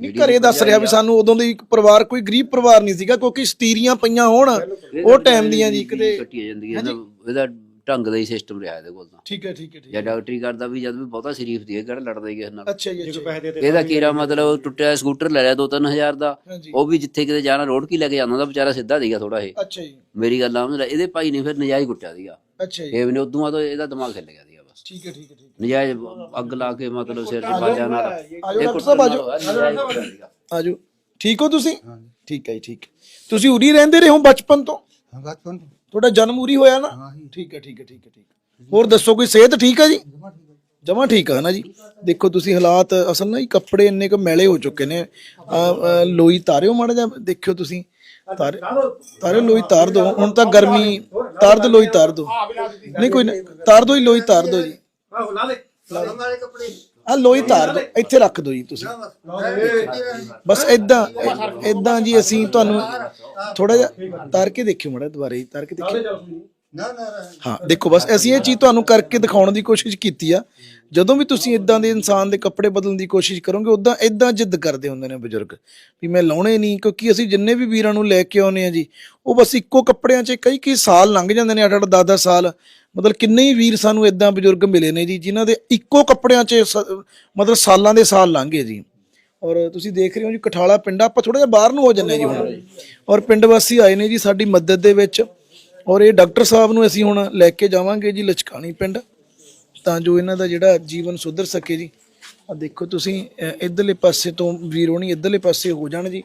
ਨਹੀਂ ਘਰੇ ਦੱਸ ਰਿਹਾ ਵੀ ਸਾਨੂੰ ਉਦੋਂ ਦੇ ਇੱਕ ਪਰਿਵਾਰ ਕੋਈ ਗਰੀਬ ਪਰਿਵਾਰ ਨਹੀਂ ਸੀਗਾ ਕਿਉਂਕਿ ਸਤੀਰੀਆਂ ਪਈਆਂ ਹੋਣ ਉਹ ਟਾਈਮ ਦੀਆਂ ਜੀ ਕਿਤੇ। ਕੱਟੀਆਂ ਜਾਂਦੀਆਂ ਇਹਦਾ ਇਹਦਾ ਢੰਗ ਦਾ ਹੀ ਸਿਸਟਮ ਰਿਹਾ ਇਹਦੇ ਕੋਲ ਤਾਂ। ਠੀਕ ਹੈ ਠੀਕ ਹੈ ਠੀਕ ਹੈ। ਜਾਂ ਡਾਕਟਰੀ ਕਰਦਾ ਵੀ ਜਦ ਵੀ ਬਹੁਤਾ ਸ਼ਰੀਫ ਦੀ ਹੈ ਕਿਹੜਾ ਲੜਦਾ ਹੀ ਕਿਸੇ ਨਾਲ। ਅੱਛਾ ਜੀ ਅੱਛਾ ਜੀ। ਇਹਦਾ ਕੀਰਾ ਮਤਲਬ ਟੁੱਟਿਆ ਸਕੂਟਰ ਲੈ ਲਿਆ 2-3000 ਦਾ। ਹਾਂਜੀ। ਉਹ ਵੀ ਜਿੱਥੇ ਕਿਤੇ ਜਾਣਾ ਰੋਡ ਕੀ ਲੈ ਕੇ ਜਾਂਦਾ ਹੁੰਦਾ ਵਿਚਾਰਾ ਸਿੱਧਾ ਸੀਗਾ ਥੋੜਾ ਇਹ। ਅੱਛਾ ਜੀ। ਮੇਰੀ ਗੱਲ ਆ ਇਹਦੇ ਭਾਈ ਨੇ ਫਿਰ ਨਜਾਇਜ਼ ਕੁੱਟਿਆ ਸੀਗਾ। ਅੱਛਾ ਜੀ। ਇਹ ਵੀ ਨੇ ਉਦੋਂ ਬਾਅਦ ਇਹਦਾ ਦਿਮਾਗ ਖਿੱਲ ਗਿਆ ਸੀਗਾ ਬਸ। ਠੀਕ ਹੈ ਠੀਕ ਹੈ ਠੀਕ ਨਜਾਇਜ਼ ਅੱਗ ਲਾ ਕੇ ਮਤਲਬ ਸਿਰ 'ਚ ਬਾਜਾ ਨਾਲ। ਆਜੋ ਡਾਕਟਰ ਸਾਹਿਬ, ਆਜੋ। ਹੈ। ਆਜੋ ਠੀਕ ਹੋ ਤੁਸੀਂ? ਠੀਕ ਹੈ ਜੀ ਠੀਕ ਹੈ। ਤੁਸੀਂ ਉਰੀ ਰਹਿੰਦੇ ਰਹੇ ਹੋ ਬਚਪਨ ਤੋਂ? ਹਾਂ ਬਚਪਨ ਤੋਂ। ਤੁਹਾਡਾ ਜਨਮ ਉਰੀ ਹੋਇਆ ਨਾ? ਠੀਕ ਹੈ ਠੀਕ ਹੈ ਠੀਕ ਹੈ ਠੀਕ ਹੈ। ਹੋਰ ਦੱਸੋ ਕੋਈ ਸਿਹਤ ਠੀਕ ਹੈ ਜੀ? ਜਮਾ ਠੀਕ ਹੈ। ਨਾ ਜੀ। ਦੇਖੋ ਤੁਸੀਂ ਹਾਲਾਤ ਅਸਲ ਨਾ ਹੀ ਕੱਪੜੇ ਇੰਨੇ ਕੁ ਮੈਲੇ ਹੋ ਚੁੱਕੇ ਨੇ। ਆ, ਆ, ਲੋਈ ਤਾਰਿਓ ਮਾੜਾ ਜਿਹਾ ਦੇਖਿਓ ਤੁਸੀਂ। ਤਾਰੇ ਤਾਰੇ ਲੋਈ ਤਾਰ ਦੋ। ਹੁਣ ਤਾਂ ਗਰਮੀ ਤਾਰ ਦੋ ਲੋਈ ਤਾਰ ਦੋ। ਨਹੀਂ ਕੋਈ ਨਹੀਂ ਤਾਰ ਦੋ ਹੀ ਲੋਈ ਤਾਰ ਦੋ ਜੀ। ਆਹੋ ਲਾ ਦੇ ਵਾਲੇ ਕੱਪੜੇ ਆ ਲੋਈ ਧਾਰ ਦਿਓ, ਇੱਥੇ ਰੱਖ ਦੋ ਜੀ ਤੁਸੀਂ। ਬਸ ਇਦਾਂ ਇਦਾਂ ਜੀ ਅਸੀਂ ਤੁਹਾਨੂੰ ਥੋੜਾ ਜਿਹਾ ਤਾਰ ਕੇ ਦੇਖਿਓ ਮੜਾ ਦੁਬਾਰੇ ਤਾਰ ਕੇ ਦੇਖਿਓ। ਨਾ ਨਾ ਨਾ ਹਾਂ ਦੇਖੋ ਬਸ ਅਸੀਂ ਇਹ ਚੀਜ਼ ਤੁਹਾਨੂੰ ਕਰਕੇ ਦਿਖਾਉਣ ਦੀ ਕੋਸ਼ਿਸ਼ ਕੀਤੀ ਆ ਜਦੋਂ ਵੀ ਤੁਸੀਂ ਇਦਾਂ ਦੇ ਇਨਸਾਨ ਦੇ ਕੱਪੜੇ ਬਦਲਣ ਦੀ ਕੋਸ਼ਿਸ਼ ਕਰੋਗੇ ਉਦਾਂ ਇਦਾਂ ਜਿੱਦ ਕਰਦੇ ਹੁੰਦੇ ਨੇ ਬਜ਼ੁਰਗ ਵੀ ਮੈਂ ਲਾਉਣੇ ਨਹੀਂ ਕਿਉਂਕਿ ਅਸੀਂ ਜਿੰਨੇ ਵੀ ਵੀਰਾਂ ਨੂੰ ਲੈ ਕੇ ਆਉਨੇ ਆ ਜੀ ਉਹ ਬਸ ਇੱਕੋ ਕੱਪੜਿਆਂ 'ਚ ਕਈ ਕਈ ਸਾਲ ਲੰਘ ਜਾਂਦੇ ਨੇ 8-8 10-10 ਸਾਲ ਮਤਲਬ ਕਿੰਨੇ ਹੀ ਵੀਰ ਸਾਨੂੰ ਇਦਾਂ ਬਜ਼ੁਰਗ ਮਿਲੇ ਨੇ ਜੀ ਜਿਨ੍ਹਾਂ ਦੇ ਇੱਕੋ ਕੱਪੜਿਆਂ 'ਚ ਮਤਲਬ ਸਾਲਾਂ ਦੇ ਸਾਲ ਲੰਘੇ ਜੀ ਔਰ ਤੁਸੀਂ ਦੇਖ ਰਹੇ ਹੋ ਜੀ ਕਠਾਲਾ ਪਿੰਡ ਆਪਾਂ ਥੋੜਾ ਜਿਹਾ ਬਾਹਰ ਨੂੰ ਹੋ ਜੰਨੇ ਜੀ ਹੁਣ ਔਰ ਪਿੰਡ ਵਾਸੀ ਆਏ ਨੇ ਜੀ ਸਾਡੀ ਮਦਦ ਦੇ ਵਿੱਚ ਔਰ ਇਹ ਡਾਕਟਰ ਸਾਹਿਬ ਨੂੰ ਅਸੀਂ ਹੁਣ ਲੈ ਕੇ ਜਾਵਾਂਗੇ ਜੀ ਲਚਕਾਣੀ ਪਿੰਡ। ਤਾਂ ਜੋ ਇਹਨਾਂ ਦਾ ਜਿਹੜਾ ਜੀਵਨ ਸੁਧਰ ਸਕੇ ਜੀ। ਆ ਦੇਖੋ ਤੁਸੀਂ ਇੱਧਰਲੇ ਪਾਸੇ ਤੋਂ ਵੀਰ ਹੋਣੀ ਇੱਧਰਲੇ ਪਾਸੇ ਹੋ ਜਾਣ ਜੀ।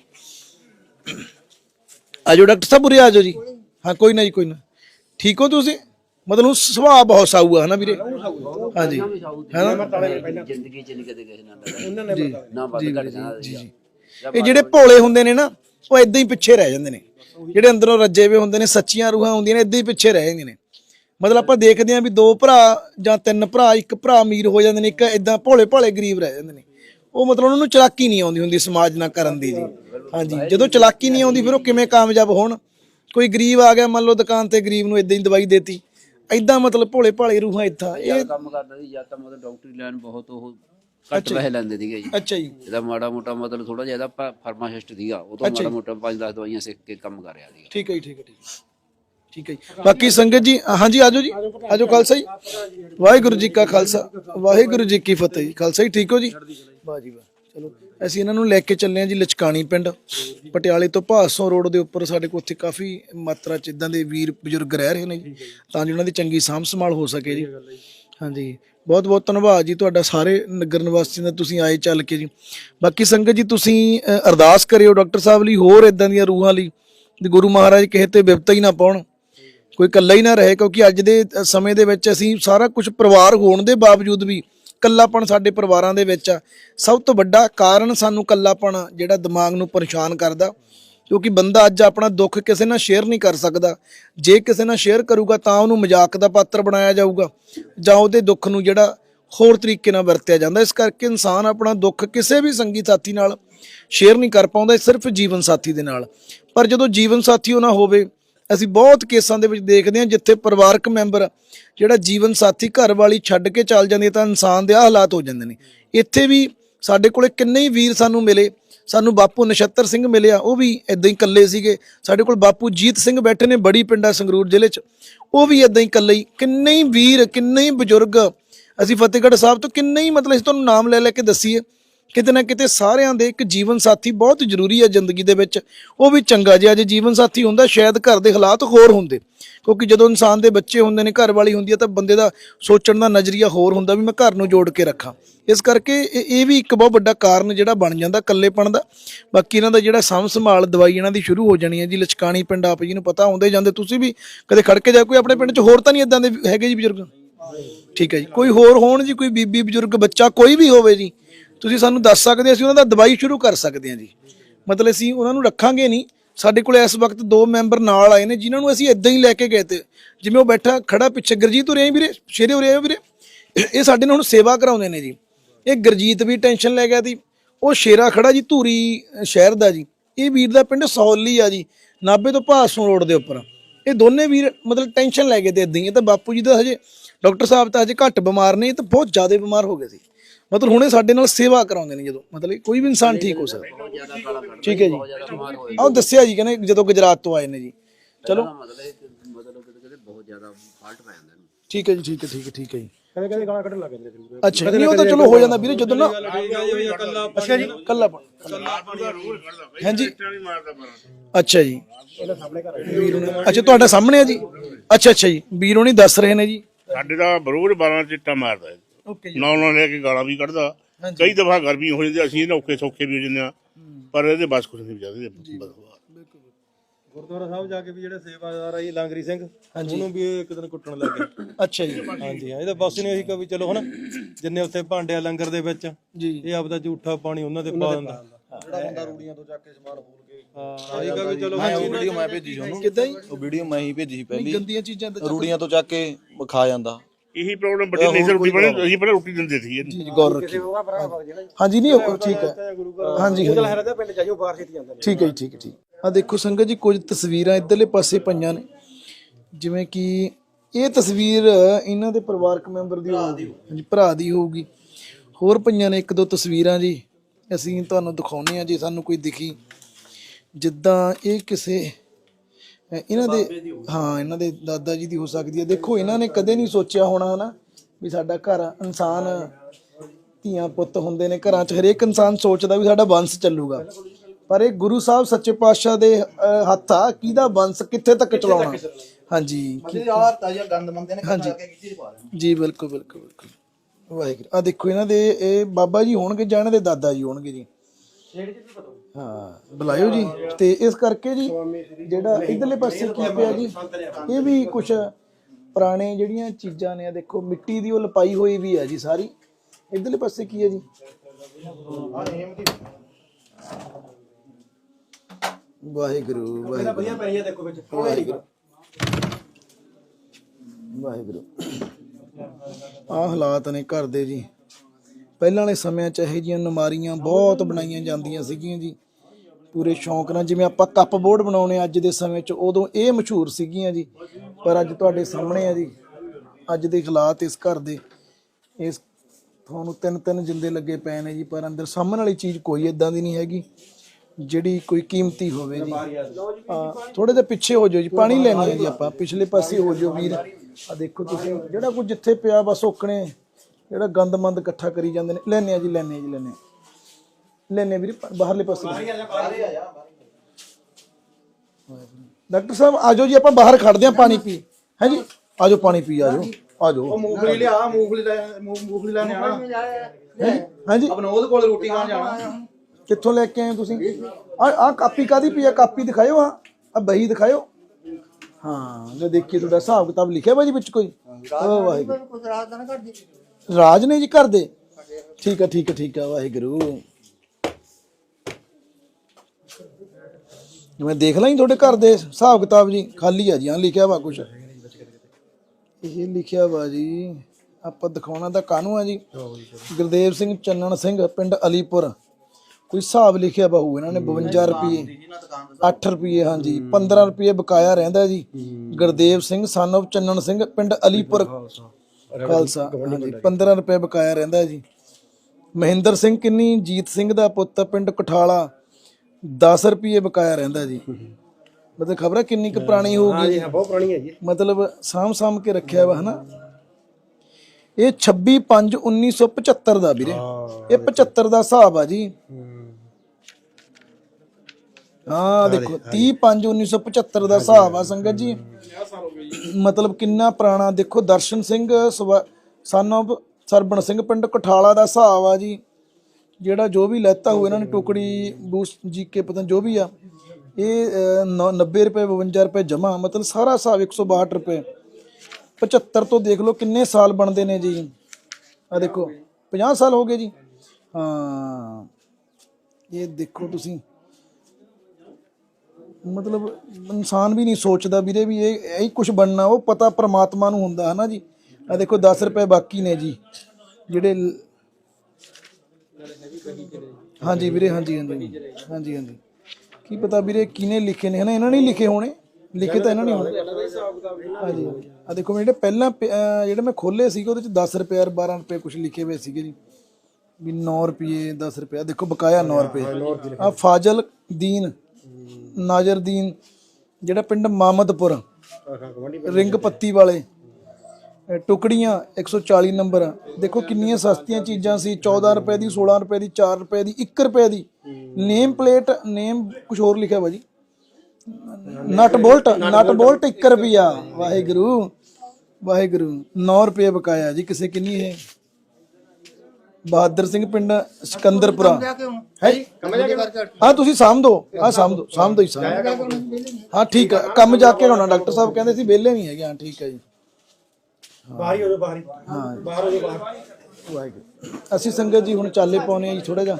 ਆਜੋ ਡਾਕਟਰ ਸਾਹਿਬ ਉਰੇ ਆਜੋ ਜੀ। ਹਾਂ ਕੋਈ ਨਾ ਜੀ ਕੋਈ ਨਾ। ਠੀਕ ਹੋ ਤੁਸੀਂ? ਮਤਲਬ ਸੁਭਾਅ ਬਹੁਤ ਸਾਊ ਆ ਹਨਾ ਵੀਰੇ? ਹਾਂਜੀ ਹੈਨਾ? ਜ਼ਿੰਦਗੀ ਚ ਨਹੀਂ ਕਦੇ ਕਿਸੇ ਨਾਲ। ਨਾ ਵੱਧ ਘਟ ਜਾਣਾ ਜੀ ਜੀ। ਇਹ ਜਿਹੜੇ ਭੋਲੇ ਹੁੰਦੇ ਨੇ ਨਾ ਉਹ ਇਦਾਂ ਹੀ ਪਿੱਛੇ ਰਹਿ ਜਾਂਦੇ ਨੇ। ਜਿਹੜੇ ਅੰਦਰੋਂ ਰੱਜੇ ਹੋਏ ਹੁੰਦੇ ਨੇ, ਸੱਚੀਆਂ ਰੂਹਾਂ ਹੁੰਦੀਆਂ ਨੇ, ਇਦਾਂ ਹੀ ਪਿੱਛੇ ਰਹਿ ਜਾਂਦੇ ਨੇ। ਮਤਲਬ ਆਪਾਂ ਦੇਖਦੇ ਆਂ ਵੀ ਦੋ ਭਰਾ ਜਾਂ ਤਿੰਨ ਭਰਾ, ਇੱਕ ਭਰਾ ਅਮੀਰ ਹੋ ਜਾਂਦੇ ਨੇ, ਇੱਕ ਇਦਾਂ ਭੋਲੇ ਭਾਲੇ ਗਰੀਬ ਰਹਿ ਜਾਂਦੇ ਨੇ। ਉਹ ਮਤਲਬ ਉਹਨਾਂ ਨੂੰ ਚਲਾਕੀ ਨਹੀਂ ਆਉਂਦੀ ਹੁੰਦੀ ਸਮਾਜ ਨਾਲ ਕਰਨ ਦੀ ਜੀ। ਹਾਂਜੀ, ਜਦੋਂ ਚਲਾਕੀ ਨਹੀਂ ਆਉਂਦੀ, ਫਿਰ ਉਹ ਕਿਵੇਂ ਕਾਮਯਾਬ ਹੋਣ? ਕੋਈ ਗਰੀਬ ਆ ਗਿਆ, ਮੰਨ ਲਓ ਦੁਕਾਨ ਤੇ ਗਰੀਬ ਨੂੰ ਇਦਾਂ ਹੀ ਦਵਾਈ ਦੇਤੀ। ਇਦਾਂ ਮਤਲਬ ਭੋਲੇ ਭਾਲੇ ਰੂਹਾਂ ਇੱਥਾਂ ਇਹ ਕੰਮ ਕਰਦਾ ਸੀ ਜਾਂ ਤਾਂ ਮਤਲਬ ਡਾਕਟਰੀ ਲਾਈਨ ਬਹੁਤ ਉਹ ਘੱਟ ਪੈਸੇ ਲੈਂਦੇ ਸੀਗੇ ਜੀ। ਅੱਛਾ ਜੀ। ਇਹਦਾ ਮਾੜਾ ਮੋਟਾ ਮਤਲਬ ਥੋੜਾ ਜਿਹਾ ਇਹਦਾ ਫਾਰਮਾਸਿਸਟ ਸੀਗਾ ਉਹ ਤੋਂ ਮਾੜਾ ਮੋਟਾ 5-10 ਦਵਾਈਆਂ ਸਿੱਖ ਕੇ ਕੰਮ ਕਰ ਰਿਹਾ ਸੀਗਾ। ਠੀਕ ਹੈ ਜੀ ਠੀਕ ਹੈ ਠੀਕ ਹੈ। ਠੀਕ ਹੈ ਜੀ। ਬਾਕੀ ਸੰਗਤ ਜੀ ਹਾਂਜੀ ਆਜੋ ਜੀ। ਆਜੋ ਖਾਲਸਾ ਜੀ। ਵਾਹਿਗੁਰੂ ਜੀ ਕਾ ਖਾਲਸਾ। ਵਾਹਿਗੁਰੂ ਜੀ ਕੀ ਫਤਿਹ ਜੀ। ਖਾਲਸਾ ਜੀ ਠੀਕ ਹੋ ਜੀ? ਵਾਹ ਜੀ ਵਾਹ। ਚਲੋ ਅਸੀਂ ਇਹਨਾਂ ਨੂੰ ਲੈ ਕੇ ਚੱਲੇ ਹਾਂ ਜੀ ਲਚਕਾਣੀ ਪਿੰਡ। ਪਟਿਆਲੇ ਤੋਂ ਭਾਸੋਂ ਰੋਡ ਦੇ ਉੱਪਰ ਸਾਡੇ ਕੋਲ ਉੱਥੇ ਕਾਫੀ ਮਾਤਰਾ ਚ ਇਦਾਂ ਦੇ ਵੀਰ ਬਜ਼ੁਰਗ ਰਹਿ ਰਹੇ ਨੇ ਜੀ। ਤਾਂ ਜੋ ਉਹਨਾਂ ਦੀ ਚੰਗੀ ਸਾਂਭ ਸੰਭਾਲ ਹੋ ਸਕੇ ਜੀ। ਹਾਂਜੀ। ਬਹੁਤ ਬਹੁਤ ਧੰਨਵਾਦ ਜੀ ਤੁਹਾਡਾ ਸਾਰੇ ਨਗਰ ਨਿਵਾਸੀਆਂ ਦਾ ਤੁਸੀਂ ਆਏ ਚੱਲ ਕੇ ਜੀ। ਬਾਕੀ ਸੰਗਤ ਜੀ ਤੁਸੀਂ ਅਰਦਾਸ ਕਰਿਓ ਡਾਕਟਰ ਸਾਹਿਬ ਲਈ ਹੋਰ ਇਦਾਂ ਦੀਆਂ ਰੂਹਾਂ ਲਈ ਵੀ ਗੁਰੂ ਮਹਾਰਾਜ ਕਿਸੇ ਤੇ ਵਿਪਤਾ ਹੀ ਨਾ ਪਾਉਣ। ਕੋਈ ਇਕੱਲਾ ਹੀ ਨਾ ਰਹੇ ਕਿਉਂਕਿ ਅੱਜ ਦੇ ਸਮੇਂ ਦੇ ਵਿੱਚ ਅਸੀਂ ਸਾਰਾ ਕੁਝ ਪਰਿਵਾਰ ਹੋਣ ਦੇ ਬਾਵਜੂਦ ਵੀ ਇਕੱਲਾਪਣ ਸਾਡੇ ਪਰਿਵਾਰਾਂ ਦੇ ਵਿੱਚ ਆ। ਸਭ ਤੋਂ ਵੱਡਾ ਕਾਰਨ ਸਾਨੂੰ ਇਕੱਲਾਪਣ ਜਿਹੜਾ ਦਿਮਾਗ ਨੂੰ ਪਰੇਸ਼ਾਨ ਕਰਦਾ। ਕਿਉਂਕਿ ਬੰਦਾ ਅੱਜ ਆਪਣਾ ਦੁੱਖ ਕਿਸੇ ਨਾਲ ਸ਼ੇਅਰ ਨਹੀਂ ਕਰ ਸਕਦਾ। ਜੇ ਕਿਸੇ ਨਾਲ ਸ਼ੇਅਰ ਕਰੂਗਾ ਤਾਂ ਉਹਨੂੰ ਮਜ਼ਾਕ ਦਾ ਪਾਤਰ ਬਣਾਇਆ ਜਾਊਗਾ ਜਾਂ ਉਹਦੇ ਦੁੱਖ ਨੂੰ ਜਿਹੜਾ ਹੋਰ ਤਰੀਕੇ ਨਾਲ ਵਰਤਿਆ ਜਾਂਦਾ। ਇਸ ਕਰਕੇ ਇਨਸਾਨ ਆਪਣਾ ਦੁੱਖ ਕਿਸੇ ਵੀ ਸੰਗੀ ਸਾਥੀ ਨਾਲ ਸ਼ੇਅਰ ਨਹੀਂ ਕਰ ਪਾਉਂਦਾ ਸਿਰਫ ਜੀਵਨ ਸਾਥੀ ਦੇ ਨਾਲ। ਪਰ ਜਦੋਂ ਜੀਵਨ ਸਾਥੀ ਉਹ ਨਾ ਹੋਵੇ, ਅਸੀਂ ਬਹੁਤ ਕੇਸਾਂ ਦੇ ਵਿੱਚ ਦੇਖਦੇ ਹਾਂ ਜਿੱਥੇ ਪਰਿਵਾਰਕ ਮੈਂਬਰ ਜਿਹੜਾ ਜੀਵਨ ਸਾਥੀ ਘਰ ਵਾਲੀ ਛੱਡ ਕੇ ਚੱਲ ਜਾਂਦੀ ਹੈ ਤਾਂ ਇਨਸਾਨ ਦੇ ਆ ਹਾਲਾਤ ਹੋ ਜਾਂਦੇ ਨੇ। ਇੱਥੇ ਵੀ ਸਾਡੇ ਕੋਲੇ ਕਿੰਨੇ ਹੀ ਵੀਰ ਸਾਨੂੰ ਮਿਲੇ ਸਾਨੂੰ ਬਾਪੂ ਨਛੱਤਰ ਸਿੰਘ ਮਿਲਿਆ, ਉਹ ਵੀ ਇਦਾਂ ਹੀ ਇਕੱਲੇ ਸੀਗੇ। ਸਾਡੇ ਕੋਲ ਬਾਪੂ ਜੀਤ ਸਿੰਘ ਬੈਠੇ ਨੇ ਬੜੀ ਪਿੰਡਾ ਸੰਗਰੂਰ ਜ਼ਿਲ੍ਹੇ 'ਚ। ਉਹ ਵੀ ਇਦਾਂ ਹੀ ਇਕੱਲੇ ਹੀ। ਕਿੰਨੇ ਹੀ ਵੀਰ, ਕਿੰਨੇ ਹੀ ਬਜ਼ੁਰਗ। ਅਸੀਂ ਫਤਿਹਗੜ੍ਹ ਸਾਹਿਬ ਤੋਂ ਕਿੰਨੇ ਹੀ ਮਤਲਬ ਅਸੀਂ ਤੁਹਾਨੂੰ ਨਾਮ ਲੈ ਲੈ ਕੇ ਦੱਸੀਏ। ਕਿਤੇ ਨਾ ਕਿਤੇ ਸਾਰਿਆਂ ਦੇ ਇੱਕ ਜੀਵਨ ਸਾਥੀ ਬਹੁਤ ਜ਼ਰੂਰੀ ਹੈ ਜ਼ਿੰਦਗੀ ਦੇ ਵਿੱਚ। ਉਹ ਵੀ ਚੰਗਾ ਜਿਹਾ, ਜੇ ਜੀਵਨ ਸਾਥੀ ਹੁੰਦਾ, ਸ਼ਾਇਦ ਘਰ ਦੇ ਹਾਲਾਤ ਹੋਰ ਹੁੰਦੇ। ਕਿਉਂਕਿ ਜਦੋਂ ਇਨਸਾਨ ਦੇ ਬੱਚੇ ਹੁੰਦੇ ਨੇ ਘਰ ਵਾਲੀ ਹੁੰਦੀ ਹੈ ਤਾਂ ਬੰਦੇ ਦਾ ਸੋਚਣ ਦਾ ਨਜ਼ਰੀਆ ਹੋਰ ਹੁੰਦਾ ਵੀ ਮੈਂ ਘਰ ਨੂੰ ਜੋੜ ਕੇ ਰੱਖਾਂ। ਇਸ ਕਰਕੇ ਇਹ ਇਹ ਵੀ ਇੱਕ ਬਹੁਤ ਵੱਡਾ ਕਾਰਨ ਜਿਹੜਾ ਬਣ ਜਾਂਦਾ ਇਕੱਲੇਪਣ ਦਾ। ਬਾਕੀ ਇਹਨਾਂ ਦਾ ਜਿਹੜਾ ਸਾਂਭ ਸੰਭਾਲ ਦਵਾਈ ਇਹਨਾਂ ਦੀ ਸ਼ੁਰੂ ਹੋ ਜਾਣੀ ਹੈ ਜੀ, ਲਚਕਾਣੀ ਪਿੰਡ ਆਪ ਜੀ ਨੂੰ ਪਤਾ, ਆਉਂਦੇ ਜਾਂਦੇ ਤੁਸੀਂ ਵੀ ਕਦੇ ਖੜ ਕੇ ਜਾ ਕੋਈ ਆਪਣੇ ਪਿੰਡ 'ਚ ਹੋਰ ਤਾਂ ਨਹੀਂ ਇਦਾਂ ਦੇ ਹੈਗੇ ਜੀ ਬਜ਼ੁਰਗ? ਠੀਕ ਹੈ ਜੀ, ਕੋਈ ਹੋਰ ਹੋਣ ਜੀ, ਕੋਈ ਬੀਬੀ, ਬਜ਼ੁਰਗ, ਬੱਚਾ ਕੋਈ ਵੀ ਹੋਵੇ ਜੀ ਤੁਸੀਂ ਸਾਨੂੰ ਦੱਸ ਸਕਦੇ ਅਸੀਂ ਉਹਨਾਂ ਦਾ ਦਵਾਈ ਸ਼ੁਰੂ ਕਰ ਸਕਦੇ ਹਾਂ ਜੀ। ਮਤਲਬ ਅਸੀਂ ਉਹਨਾਂ ਨੂੰ ਰੱਖਾਂਗੇ ਨਹੀਂ। ਸਾਡੇ ਕੋਲ ਇਸ ਵਕਤ ਦੋ ਮੈਂਬਰ ਨਾਲ ਆਏ ਨੇ, ਜਿਨ੍ਹਾਂ ਨੂੰ ਅਸੀਂ ਇਦਾਂ ਹੀ ਲੈ ਕੇ ਗਏ ਤੇ ਜਿਵੇਂ ਉਹ ਬੈਠਾ, ਖੜਾ ਪਿੱਛੇ। ਗੁਰਜੀਤ ਉਰੇ ਆਈ ਵੀਰੇ? ਸ਼ੇਰੇ ਉਰੇ ਆਏ ਵੀਰੇ? ਇਹ ਸਾਡੇ ਨਾਲ ਹੁਣ ਸੇਵਾ ਕਰਾਉਂਦੇ ਨੇ ਜੀ। ਇਹ ਗੁਰਜੀਤ ਵੀ ਟੈਨਸ਼ਨ ਲੈ ਗਿਆ ਸੀ। ਉਹ ਸ਼ੇਰਾ ਖੜਾ ਜੀ ਧੂਰੀ ਸ਼ਹਿਰ ਦਾ ਜੀ। ਇਹ ਵੀਰ ਦਾ ਪਿੰਡ ਸੌਲੀ ਆ ਜੀ, ਨਾਭੇ ਤੋਂ ਭਾਸੋਂ ਰੋਡ ਦੇ ਉੱਪਰ। ਇਹ ਦੋਨੇ ਵੀਰ ਮਤਲਬ ਟੈਨਸ਼ਨ ਲੈ ਗਏ ਤੇ ਇਦਾਂ ਹੀ। ਇਹ ਤਾਂ ਬਾਪੂ ਜੀ ਦਾ ਹਜੇ, ਡਾਕਟਰ ਸਾਹਿਬ ਤਾਂ ਹਜੇ ਘੱਟ ਬਿਮਾਰ ਨੇ, ਇਹ ਤਾਂ ਬਹੁਤ ਜ਼ਿਆਦਾ ਬਿਮਾਰ ਹੋ ਗਏ ਸੀ। ਮਤਲਬ ਹੁਣੇ ਸਾਡੇ ਨਾਲ ਸੇਵਾ ਕਰਾਉਂਦੇ ਨੇ ਜਦੋਂ, ਮਤਲਬ ਕੋਈ ਵੀ ਇਨਸਾਨ ਠੀਕ ਹੋ ਸਕਦਾ। ਠੀਕ ਹੈ ਜੀ। ਆਹ ਦੱਸਿਆ ਜੀ ਕਹਿੰਦੇ ਜਦੋਂ ਗੁਜਰਾਤ ਤੋਂ ਆਏ ਨੇ ਜੀ। ਚਲੋ। ਮਤਲਬ ਇਹ- ਬਹੁਤ ਜ਼ਿਆਦਾ ਫਾਲਟ ਪੈ ਜਾਂਦਾ ਠੀਕ ਹੈ ਜੀ, ਠੀਕ ਹੈ ਠੀਕ ਹੈ ਠੀਕ ਹੈ ਜੀ। ਕਦੇ ਕਦੇ ਗਾਲਾਂ ਕੱਢਣ ਲੱਗ ਜਾਂਦੇ ਜ਼ਰੂਰ ਅੱਛਾ ਨਹੀਂ, ਉਹ ਤਾਂ ਚਲੋ ਹੋ ਜਾਂਦਾ ਵੀਰੇ, ਜਦੋਂ ਨਾ ਅੱਛਾ ਜੀ, ਕੱਲਾ ਹਾਂਜੀ ਅੱਛਾ ਜੀ। ਅੱਛਾ, ਤੁਹਾਡਾ ਸਾਹਮਣੇ ਆ ਜੀ। ਅੱਛਾ ਅੱਛਾ ਜੀ। ਵੀਰ ਹੋਣੀ ਦੱਸ ਰਹੇ ਨੇ ਜੀ। ਸਾਡੇ ਦਾ ਬਰੂਰ 12 ਚਿੱਟਾ ਮਾਰਦਾ ਓਕੇ ਨਾਲ ਲੈ ਕੇ ਗਾਲਾਂ ਵੀ ਕੱਢਦਾ। ਕਈ ਦਫਾ ਗਰਮੀ ਹੋ ਜਾਂਦੀ ਅਸੀਂ ਇਹਦੇ ਔਖੇ ਸੌਖੇ ਵੀ ਹੋ ਜਾਂਦੇ ਆ ਪਰ ਇਹਦੇ ਬਸ ਕੁਝ ਨਹੀਂ ਜਾਂਦੇ ਗੁਰਦੁਆਰਾ ਸਾਹਿਬ ਜਾ ਕੇ ਵੀ ਜਿਹੜੇ ਸੇਵਾਦਾਰ ਆ ਜੀ ਲਾਂਗਰੀ ਸਿੰਘ ਉਹਨੂੰ ਵੀ ਇਹ ਇੱਕ ਦਿਨ ਕੁੱਟਣ ਲੱਗ ਗਏ। ਅੱਛਾ ਜੀ। ਹਾਂਜੀ ਹਾਂ ਇਹਦਾ ਬਸ ਨਹੀਂ ਉਹੀ ਕਵੀ ਚਲੋ ਹਨਾ ਜਿੰਨੇ ਉੱਥੇ ਭਾਂਡੇ ਆ ਲੰਗਰ ਦੇ ਵਿੱਚ ਜੀ। ਇਹ ਆਪਦਾ ਝੂਠਾ ਪਾਣੀ ਉਹਨਾਂ ਤੇ ਪਾ ਦਿੰਦਾ। ਜਿਹੜਾ ਬੰਦਾ ਰੂੜੀਆਂ ਤੋਂ ਚੱਕ ਕੇ ਸਮਾਨ ਖੋਲ ਕੇ ਹਾਂ। ਇਹ ਕਵੀ ਚਲੋ ਉਹ ਵੀਡੀਓ ਮੈਂ ਭੇਜੀ ਸੀ ਉਹਨੂੰ। ਕਿੱਦਾਂ ਜੀ? ਉਹ ਵੀਡੀਓ ਮੈਂ ਹੀ ਭੇਜੀ ਸੀ ਪਹਿਲੀ। ਗੰਦੀਆਂ ਚੀਜ਼ਾਂ ਦਾ ਰੂੜੀਆਂ ਤੋਂ ਚੱਕ ਕੇ ਖਾ ਜਾਂਦਾ। ਇਹੀ ਪ੍ਰੋਬਲਮ ਵੱਡੀ ਨਹੀਂ ਸੀ ਰੋਟੀ ਬਣੀ ਅਸੀਂ ਪਹਿਲਾਂ ਰੋਟੀ ਦਿੰਦੇ ਸੀ ਇਹਨੂੰ। ਜੀ ਗੌਰ ਰੱਖੀ। ਹਾਂਜੀ ਨਹੀਂ ਉਹ ਠੀਕ ਹੈ। ਗੁਰੂ ਘਰ ਹਾਂਜੀ ਉਹਦਾ ਹਾਂਜੀ। ਲਹਿਰਾ ਦਾ ਪਿੰਡ ਜਾਈਓ ਬਾਹਰ ਛੇਤੀ ਜਾਂਦਾ ਠੀਕ ਹੈ ਜੀ ਠੀਕ ਹੈ ਠੀਕ ਆ ਦੇਖੋ ਸੰਗਤ ਜੀ ਕੁਝ ਤਸਵੀਰਾਂ ਇਧਰਲੇ ਪਾਸੇ ਪਈਆਂ ਨੇ। ਜਿਵੇਂ ਕਿ ਇਹ ਤਸਵੀਰ ਇਹਨਾਂ ਦੇ ਪਰਿਵਾਰਕ ਮੈਂਬਰ ਦੀ ਹੋਊਗੀ। ਹਾਂਜੀ ਭਰਾ ਦੀ ਹੋਊਗੀ। ਹੋਰ ਪਈਆਂ ਨੇ ਇੱਕ ਦੋ ਤਸਵੀਰਾਂ ਜੀ। ਅਸੀਂ ਤੁਹਾਨੂੰ ਦਿਖਾਉਨੇ ਆ ਜੀ ਸਾਨੂੰ ਕੋਈ ਦਿਖੀ। ਜਿੱਦਾਂ ਇਹ ਕਿਸੇ ਇਹਨਾਂ ਦੇ ਹਾਂ ਇਹਨਾਂ ਦੇ ਦਾਦਾ ਜੀ ਦੀ ਹੋ ਸਕਦੀ ਹੈ। ਦੇਖੋ ਇਹਨਾਂ ਨੇ ਕਦੇ ਨਹੀਂ ਸੋਚਿਆ ਹੋਣਾ ਹਨਾ ਵੀ ਸਾਡਾ ਘਰ ਇਨਸਾਨ ਧੀਆਂ ਪੁੱਤ ਹੁੰਦੇ ਨੇ ਘਰਾਂ 'ਚ। ਹਰੇਕ ਇਨਸਾਨ ਸੋਚਦਾ ਵੀ ਸਾਡਾ ਵੰਸ਼ ਚੱਲੂਗਾ। ਪਰ ਇਹ ਗੁਰੂ ਸਾਹਿਬ ਸੱਚੇ ਪਾਤਸ਼ਾਹ ਦੇ ਹੱਥ ਆ। ਕਿਹਦਾ ਵੰਸ਼ ਕਿੱਥੇ ਤੱਕ ਚਲਾਉਣਾ? ਹਾਂਜੀ। ਜੀ ਬਿਲਕੁਲ ਬਿਲਕੁਲ ਬਿਲਕੁਲ। ਵਾਹਿਗੁਰੂ। ਆ ਦੇਖੋ ਇਹਨਾਂ ਦੇ ਇਹ ਬਾਬਾ ਜੀ ਹੋਣਗੇ ਜਾਂ ਇਹਨਾਂ ਦੇ ਦਾਦਾ ਜੀ ਹੋਣਗੇ ਜੀ? ਹਾਂ, ਬੁਲਾਇਓ ਜੀ। ਤੇ ਇਸ ਕਰਕੇ ਜੀ ਜਿਹੜਾ ਇਧਰਲੇ ਪਾਸੇ ਕੀ ਪਿਆ ਜੀ, ਇਹ ਵੀ ਕੁਝ ਪੁਰਾਣੇ ਜਿਹੜੀਆਂ ਚੀਜ਼ਾਂ ਨੇ ਆ ਦੇਖੋ, ਮਿੱਟੀ ਦੀ ਉਹ ਲਪਾਈ ਹੋਈ ਵੀ ਆ ਜੀ ਸਾਰੀ। ਇਧਰਲੇ ਪਾਸੇ ਕੀ ਹੈ ਜੀ? ਵਾਹਿਗੁਰੂ ਵਾਹਿਗੁਰੂ। ਵਧੀਆ ਦੇਖੋ ਵਿੱਚ ਵਾਹਿਗੁਰੂ। ਵਾਹਿਗੁਰੂ ਆ ਹਾਲਾਤ ਨੇ ਘਰ ਦੇ ਜੀ। ਪਹਿਲਾਂ ਵਾਲੇ ਸਮਿਆਂ ਚ ਇਹੋ ਜਿਹੀਆਂ ਨਮਾਰੀਆਂ ਬਹੁਤ ਬਣਾਈਆਂ ਜਾਂਦੀਆਂ ਸੀਗੀਆਂ ਜੀ। ਪੂਰੇ ਸ਼ੌਂਕ ਨਾਲ, ਜਿਵੇਂ ਆਪਾਂ ਕੱਪ ਬੋਰਡ ਬਣਾਉਣੇ ਅੱਜ ਦੇ ਸਮੇਂ ਚ, ਉਦੋਂ ਇਹ ਮਸ਼ਹੂਰ ਸੀਗੀਆਂ ਜੀ। ਪਰ ਅੱਜ ਤੁਹਾਡੇ ਸਾਹਮਣੇ ਆ ਜੀ, ਅੱਜ ਦੇ ਹਾਲਾਤ ਇਸ ਘਰ ਦੇ, ਇਸ ਤੁਹਾਨੂੰ ਤਿੰਨ ਤਿੰਨ ਜਿੰਦੇ ਲੱਗੇ ਪਏ ਨੇ ਜੀ, ਪਰ ਅੰਦਰ ਸਾਹਮਣ ਵਾਲੀ ਚੀਜ਼ ਕੋਈ ਇਦਾਂ ਦੀ ਨਹੀਂ ਹੈਗੀ, ਜਿਹੜੀ ਕੋਈ ਕੀਮਤੀ ਹੋਵੇ ਜੀ। ਥੋੜੇ ਜਿਹਾ ਪਿੱਛੇ ਹੋ ਜਾਓ ਜੀ, ਪਾਣੀ ਲੈਣੀ ਹੈ ਜੀ ਆਪਾਂ, ਪਿਛਲੇ ਪਾਸੇ ਹੋ ਜਾਓ ਵੀਰ। ਆ ਦੇਖੋ ਤੁਸੀਂ, ਜਿਹੜਾ ਕੁਝ ਜਿੱਥੇ ਪਿਆ ਬਸ ਓਕਣੇ ਜਿਹੜਾ ਗੰਦਮੰਦ ਇਕੱਠਾ ਕਰੀ ਜਾਂਦੇ ਨੇ। ਲੈਣੇ ਆ ਜੀ ਲੈਣੇ ਆ ਜੀ ਲੈਣੇ ਲੈਣੇ ਵੀਰ ਪ- ਬਾਹਰਲੇ ਪਾਸੇ। ਡਾਕਟਰ ਸਾਹਿਬ ਆਜੋ ਜੀ ਆਪਾਂ ਬਾਹਰ ਖੜਦੇ ਆ ਪਾਣੀ ਪੀ। ਹੈ ਜੀ? ਆਜੋ ਪਾਣੀ ਪੀ ਆਜੋ ਆਜੋ ਮੂੰਗਫਲੀ ਲਿਆ ਮੂੰਗਫਲੀ ਲੈ ਮੂੰਗਫਲੀ ਲੈਣੇ ਆਣਾ ਹਾਂਜੀ ਅਬਨੋਦ ਕੋਲ ਰੋਟੀ ਖਾਣ ਜਾਣਾ। ਕਿੱਥੋਂ ਲੈ ਕੇ ਆਏ ਤੁਸੀਂ? ਆ ਆ ਕਾਪੀ ਕਾਦੀ ਪਈ ਆ? ਕਾਪੀ ਦਿਖਾਇਓ ਆ ਆ ਬਹੀ ਦਿਖਾਇਓ। ਹਾਂ ਜੇ ਦੇਖੀਏ ਤੁਹਾਡਾ ਹਿਸਾਬ ਕਿਤਾਬ ਲਿਖਿਆ ਬਾਜੀ ਵਿੱਚ ਕੋਈ। ਓ ਵਾਹਿਗੁਰੂ। ਕੁਝ ਰਾਤ ਦਾ ਨਾ ਕਰ ਦੀ। ਰਾਜ ਨੇ ਜੀ ਘਰ ਦੇ। ਠੀਕ ਆ ਠੀਕ ਆ ਠੀਕ ਆ ਵਾਹਿਗੁਰੂ। ਮੈਂ ਦੇਖ ਲਾਂ ਜੀ ਤੁਹਾਡੇ ਘਰ ਦੇ ਹਿਸਾਬ ਕਿਤਾਬ ਜੀ। ਖਾਲੀ ਆ ਜੀ ਹਾਂ ਲਿਖਿਆ ਵਾ ਕੁਛ। ਇਹ ਲਿਖਿਆ ਵਾ ਜੀ ਆਪਾਂ ਦਿਖਾਉਣਾ ਤਾਂ ਕਾਹਨੂੰ ਆ ਜੀ? ਗੁਰਦੇਵ ਸਿੰਘ ਚੰਨਣ ਸਿੰਘ ਪਿੰਡ ਅਲੀਪੁਰ। ਕੋਈ ਹਿਸਾਬ ਲਿਖਿਆ ਹੋਊ ਇਹਨਾਂ ਨੇ 52 ਰੁਪਏ 8 ਰੁਪਏ ਹਾਂਜੀ 15 ਰੁਪਏ ਬਕਾਇਆ ਰਹਿੰਦਾ ਜੀ। ਗੁਰਦੇਵ ਸਿੰਘ ਸਾਨਵ ਚੰਨਣ ਸਿੰਘ ਪਿੰਡ ਅਲੀਪੁਰ। ਖਾਲਸਾ ਹਾਂਜੀ 15 ਰੁਪਏ ਬਕਾਇਆ ਰਹਿੰਦਾ ਜੀ। ਮਹਿੰਦਰ ਸਿੰਘ ਕਿੰਨੀ ਜੀਤ ਸਿੰਘ ਦਾ ਪੁੱਤ ਪਿੰਡ ਕਠਾਲਾ 10 ਰੁਪਏ ਬਕਾਇਆ ਰਹਿੰਦਾ ਜੀ। ਮਤਲਬ ਖਬਰ ਕਿੰਨੀ ਕੁ ਪੁਰਾਣੀ ਹੋਊਗੀ ਹਾਂ ਬਹੁਤ ਪੁਰਾਣੀ ਹੈ ਜੀ। ਮਤਲਬ ਸਾਂਭ ਸਾਂਭ ਕੇ ਰੱਖਿਆ ਵਾ ਹਨਾ? ਇਹ 26 5 1975 ਦਾ ਵੀਰੇ। ਇਹ 75 ਦਾ ਹਿਸਾਬ ਆ ਜੀ। ਹਾਂ ਦੇਖੋ 30 5 1975 ਦਾ ਹਿਸਾਬ ਆ ਸੰਗਤ ਜੀ। ਮਤਲਬ ਕਿੰਨਾ ਪੁਰਾਣਾ ਦੇਖੋ ਦਰਸ਼ਨ ਸਿੰਘ ਸਨ of ਸਰਬਣ ਸਿੰਘ ਪਿੰਡ ਕਠਾਲਾ ਦਾ ਹਿਸਾਬ ਆ ਜੀ। ਜਿਹੜਾ ਜੋ ਵੀ ਲੈਤਾ ਹੋਇਆ ਇਹਨਾਂ ਨੇ ਟੁਕੜੀ ਬੂਸ ਜੀ ਕੇ ਪਤਾ ਨੀ ਜੋ ਵੀ ਆ ਇਹ ਅਹ, ਨੌ- 90 ਰੁਪਏ 52 ਰੁਪਏ ਜਮਾ ਮਤਲਬ ਸਾਰਾ ਹਿਸਾਬ 162 ਰੁਪਏ। 75 ਤੋਂ ਦੇਖ ਲਓ ਕਿੰਨੇ ਸਾਲ ਬਣਦੇ ਨੇ ਜੀ। ਆ ਦੇਖੋ 50 ਸਾਲ ਹੋ ਗਏ ਜੀ। ਹਾਂ। ਇਹ ਦੇਖੋ ਤੁਸੀਂ। ਮਤਲਬ ਇਨਸਾਨ ਵੀ ਨਹੀਂ ਸੋਚਦਾ ਵੀਰੇ ਵੀ ਇਹ ਇਹੀ ਕੁਝ ਬਣਨਾ, ਉਹ ਪਤਾ ਪ੍ਰਮਾਤਮਾ ਨੂੰ ਹੁੰਦਾ ਹੈ ਨਾ ਜੀ? ਆ ਦੇਖੋ 10 ਰੁਪਏ ਬਾਕੀ ਨੇ ਜੀ, ਜਿਹੜੇ ਹਾਂਜੀ ਵੀਰੇ, ਹਾਂਜੀ ਹਾਂਜੀ ਹਾਂਜੀ ਹਾਂਜੀ। ਕੀ ਪਤਾ ਵੀਰੇ ਕਿਨੇ ਲਿਖੇ ਨੇ, ਹਨਾ? ਇਹਨਾਂ ਨੇ ਲਿਖੇ ਹੋਣੇ। ਲਿਖੇ ਤਾਂ ਇਹਨਾਂ ਨੇ ਹੋਣੇ। ਹਾਂਜੀ। ਆ ਦੇਖੋ ਜਿਹੜੇ ਪਹਿਲਾਂ ਜਿਹੜੇ ਮੈਂ ਖੋਲੇ ਸੀਗੇ, ਉਹਦੇ ਚ 10 ਰੁਪਏ ਔਰ 12 ਰੁਪਏ ਕੁਝ ਲਿਖੇ ਹੋਏ ਸੀਗੇ ਜੀ। ਵੀ 9 ਰੁਪਏ 10 ਰੁਪਏ। ਦੇਖੋ, ਬਕਾਇਆ 9 ਰੁਪਏ। ਆ ਫਾਜ਼ਲ ਦੀਨ ਨਾਜ਼ਰਦੀਨ, ਜਿਹੜਾ ਪਿੰਡ ਮਾਮਦਪੁਰ, ਰਿੰਗ ਪੱਤੀ ਵਾਲੇ ਟੁਕੜੀਆਂ 140 ਨੰਬਰ ਦੇਖੋ ਕਿੰਨੀਆਂ ਸਸਤੀਆਂ ਚੀਜ਼ਾਂ ਸੀ 14 ਰੁਪਏ ਦੀ 16 ਰੁਪਏ ਦੀ 4 ਰੁਪਏ ਦੀ 1 ਰੁਪਏ ਦੀ। ਨੇਮ ਪਲੇਟ, ਨੇਮ ਕੁਝ ਹੋਰ ਲਿਖਿਆ ਵਾ ਜੀ ਨਟ ਬੋਲਟ ਨਟ ਬੋਲਟ 1 ਰੁਪਿਆ ਵਾਹਿਗੁਰੂ ਵਾਹਿਗੁਰੂ 9 ਰੁਪਏ ਬਕਾਇਆ ਜੀ, ਕਿਸੇ ਕਿੰਨੀ ਇਹ। ਬਹਾਦਰ ਸਿੰਘ ਪਿੰਡ ਸਿਕੰਦਰਪੁਰਾ। ਹੈ ਜੀ? ਹਾਂ ਤੁਸੀਂ ਸਾਂਭ ਦੋ। ਆ ਸਾਂਭ ਦੋ ਸਾਂਭ ਦੋ ਹੀ ਸਾਂਭ ਹਾਂ ਠੀਕ ਹੈ ਕੰਮ ਜਾ ਕੇ ਹੋਣਾ ਡਾਕਟਰ ਸਾਹਿਬ ਕਹਿੰਦੇ ਸੀ ਵਿਹਲੇ ਨਹੀਂ ਹੈਗੇ। ਹਾਂ ਠੀਕ ਹੈ ਜੀ। ਬਾਹਰ ਹੀ ਹੋ ਜਾਓ ਬਾਹਰ ਹੀ। ਬਾਹਰ ਹੋ ਜਾਓ ਬਾਹਰ। ਵਾਹਿਗੁਰੂ। ਅਸੀਂ ਸੰਗਤ ਜੀ ਹੁਣ ਚਾਲੇ ਪਾਉਨੇ ਆ ਜੀ ਥੋੜਾ ਜਿਹਾ।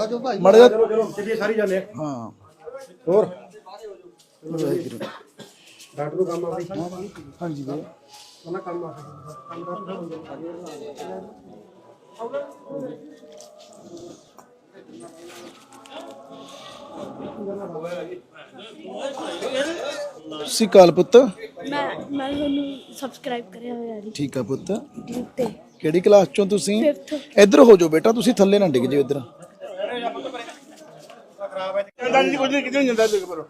ਆ ਜੋ ਭਾਈ। ਮੜਾ ਜਿਹਾ ਚਲੋ ਚਲੋ ਚੱਲੀਏ ਸਾਰੀ ਜਾਂਦੇ ਆ। ਹਾਂ। ਹੋਰ? ਵਾਹਿਗੁਰੂ। ਡਾਕਟਰ ਨੂੰ ਕੰਮ ਆ ਬਈ। ਹਾਂਜੀ ਵੀਰੇ ਸ੍ਰੀ ਅਕਾਲ ਪੁੱਤ? ਮੈਂ ਮੈਂ ਤੁਹਾਨੂੰ ਸਬਸਕ੍ਰਾਈਬ ਕਰਿਆ ਹੋਇਆ ਜੀ। ਠੀਕ ਆ ਪੁੱਤ। YouTube ਤੇ ਕਿਹੜੀ ਕਲਾਸ ਚੋਂ ਤੁਸੀਂ? Fifth। ਇੱਧਰ ਹੋ ਜਾਓ ਬੇਟਾ ਤੁਸੀਂ ਥੱਲੇ ਨਾ ਡਿੱਗ ਜਿਓ ਇੱਧਰ। ਜਾਂਦਾ ਨਹੀਂ ਕੁਝ ਨਹੀਂ ਕਿਤੇ ਨਹੀਂ ਜਾਂਦਾ ਦੇਖ ਪਰ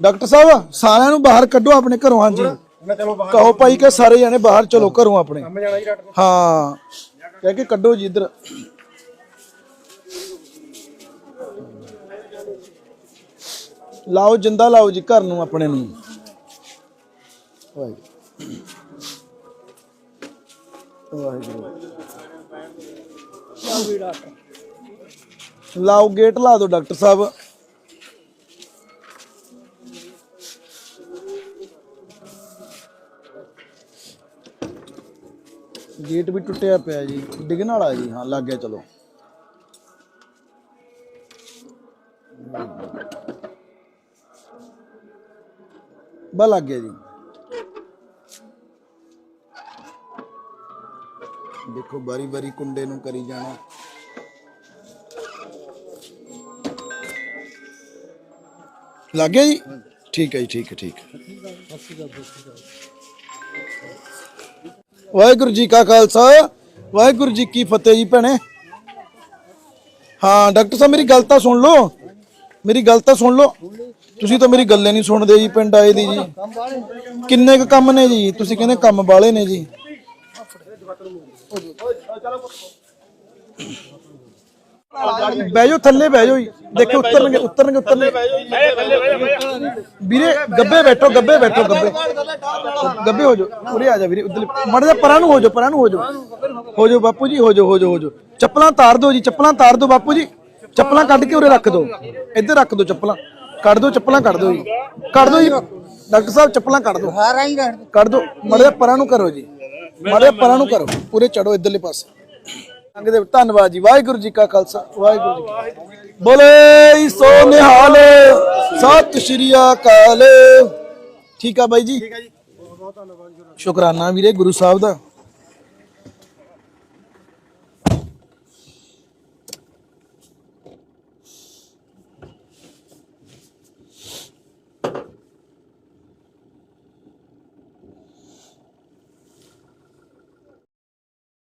ਡਾਕਟਰ ਸਾਹਿਬ ਸਾਰਿਆਂ ਨੂੰ ਬਾਹਰ ਕੱਢੋ ਆਪਣੇ ਘਰੋਂ ਹਾਂਜੀ। ਕਹੋ ਭਾਈ ਕਿ ਸਾਰੇ ਜਾਣੇ ਬਾਹਰ ਚਲੋ ਘਰੋਂ ਆਪਣੇ। ਹਾਂ। ਕਹਿ ਕੇ ਕੱਢੋ ਜੀ ਇੱਧਰ। ਲਾਓ ਜਿੰਦਾ ਲਾਓ ਜੀ ਘਰ ਨੂੰ ਆਪਣੇ ਨੂੰ। ਵਾਹਿਗੁਰੂ। ਵਾਹਿਗੁਰੂ ਲਾਓ ਗੇਟ ਲਾ ਦਿਓ ਡਾਕਟਰ ਸਾਹਿਬ। ਗੇਟ ਵੀ ਟੁੱਟਿਆ ਪਿਆ ਜੀ, ਡਿੱਗਣ ਵਾਲਾ ਜੀ, ਹਾਂ, ਲੱਗ ਗਿਆ, ਚਲੋ। ਬਾ ਲੱਗ ਗਿਆ ਜੀ। ਦੇਖੋ ਬਾਰੀ ਬਾਰੀ ਕੁੰਡੇ ਨੂੰ ਕਰੀ ਜਾਣਾ। ਲੱਗ ਗਿਆ ਜੀ? ਠੀਕ ਹੈ ਜੀ, ਠੀਕ ਹੈ ਠੀਕ ਹੈ। ਵਾਹਿਗੁਰੂ ਜੀ ਕਾ ਖਾਲਸਾ, ਵਾਹਿਗੁਰੂ ਜੀ ਕੀ ਫਤਿਹ ਜੀ ਭੈਣੇ। ਹਾਂ, ਡਾਕਟਰ ਸਾਹਿਬ, ਮੇਰੀ ਗੱਲ ਤਾਂ ਸੁਣ ਲਓ। ਮੇਰੀ ਗੱਲ ਤਾਂ ਸੁਣ ਲਓ। ਤੁਸੀਂ ਤਾਂ ਮੇਰੀ ਗੱਲੇ ਨਹੀਂ ਸੁਣਦੇ ਜੀ, ਪਿੰਡ ਆਏ ਦੀ ਜੀ। ਕਿੰਨੇ ਕੁ ਕੰਮ ਨੇ ਜੀ? ਤੁਸੀਂ ਕਹਿੰਦੇ ਕੰਮ ਵਾਲੇ ਨੇ ਜੀ। ਬਹਿ ਜਾਓ ਥੱਲੇ ਬਹਿ ਜਾਓ ਜੀ। ਦੇਖੋ ਉਤਰਨਗੇ ਉਤਰਨਗੇ ਉਤਰਨਗੇ ਵੀਰੇ ਗੱਬੇ ਬੈਠੋ ਗੱਬੇ ਬੈਠੋ ਗੱਬੇ। ਗੱਬੇ ਹੋ ਜਾਓ। ਉਰੇ ਆ ਜਾ ਵੀਰੇ ਉਧਰ ਮੜ ਜਾ ਪਰਾਂ ਨੂੰ ਹੋ ਜਾਓ ਪਰਾਂ ਨੂੰ ਹੋ ਜਾਓ। ਹੋ ਜਾਓ ਬਾਪੂ ਜੀ ਹੋ ਜਾਓ ਹੋ ਜਾਓ ਹੋ ਜਾਓ। ਚੱਪਲਾਂ ਤਾਰ ਦਿਓ ਜੀ ਚੱਪਲਾਂ ਤਾਰ ਦਿਓ ਬਾਪੂ ਜੀ। ਚੱਪਲਾਂ ਕੱਢ ਕੇ ਉਰੇ ਰੱਖ ਦਿਓ। ਇੱਧਰ ਰੱਖ ਦਿਓ ਚੱਪਲਾਂ। ਕੱਢ ਦਿਓ ਚੱਪਲਾਂ ਕੱਢ ਦਿਓ ਜੀ। ਕੱਢ ਦਿਓ ਜੀ। ਡਾਕਟਰ ਸਾਹਿਬ ਚੱਪਲਾਂ ਕੱਢ ਦਿਓ। ਹਾਰਾ ਹੀ ਰਹਿਣ ਕੱਢ ਦਿਓ। ਮੜ ਜਾ ਪਰਾਂ ਨੂੰ ਕਰੋ ਜੀ। ਮੜ ਜਾ ਪਰਾਂ ਨੂੰ ਕਰੋ। ਪੂਰੇ ਚੜੋ ਇੱਧਰਲੇ ਪਾਸੇ। ਅੰਗ ਦੇ ਧੰਨਵਾਦ ਜੀ ਵਾਹਿਗੁਰੂ ਜੀ ਕਾ ਖਾਲਸਾ ਵਾਹਿਗੁਰੂ ਜੀ। ਬੋਲੇ ਸੋ ਨਿਹਾਲ ਸਤਿ ਸ਼੍ਰੀ ਅਕਾਲ। ਠੀਕ ਆ ਬਾਈ ਜੀ। ਸ਼ੁਕਰਾਨਾ ਵੀਰੇ ਗੁਰੂ ਸਾਹਿਬ ਦਾ।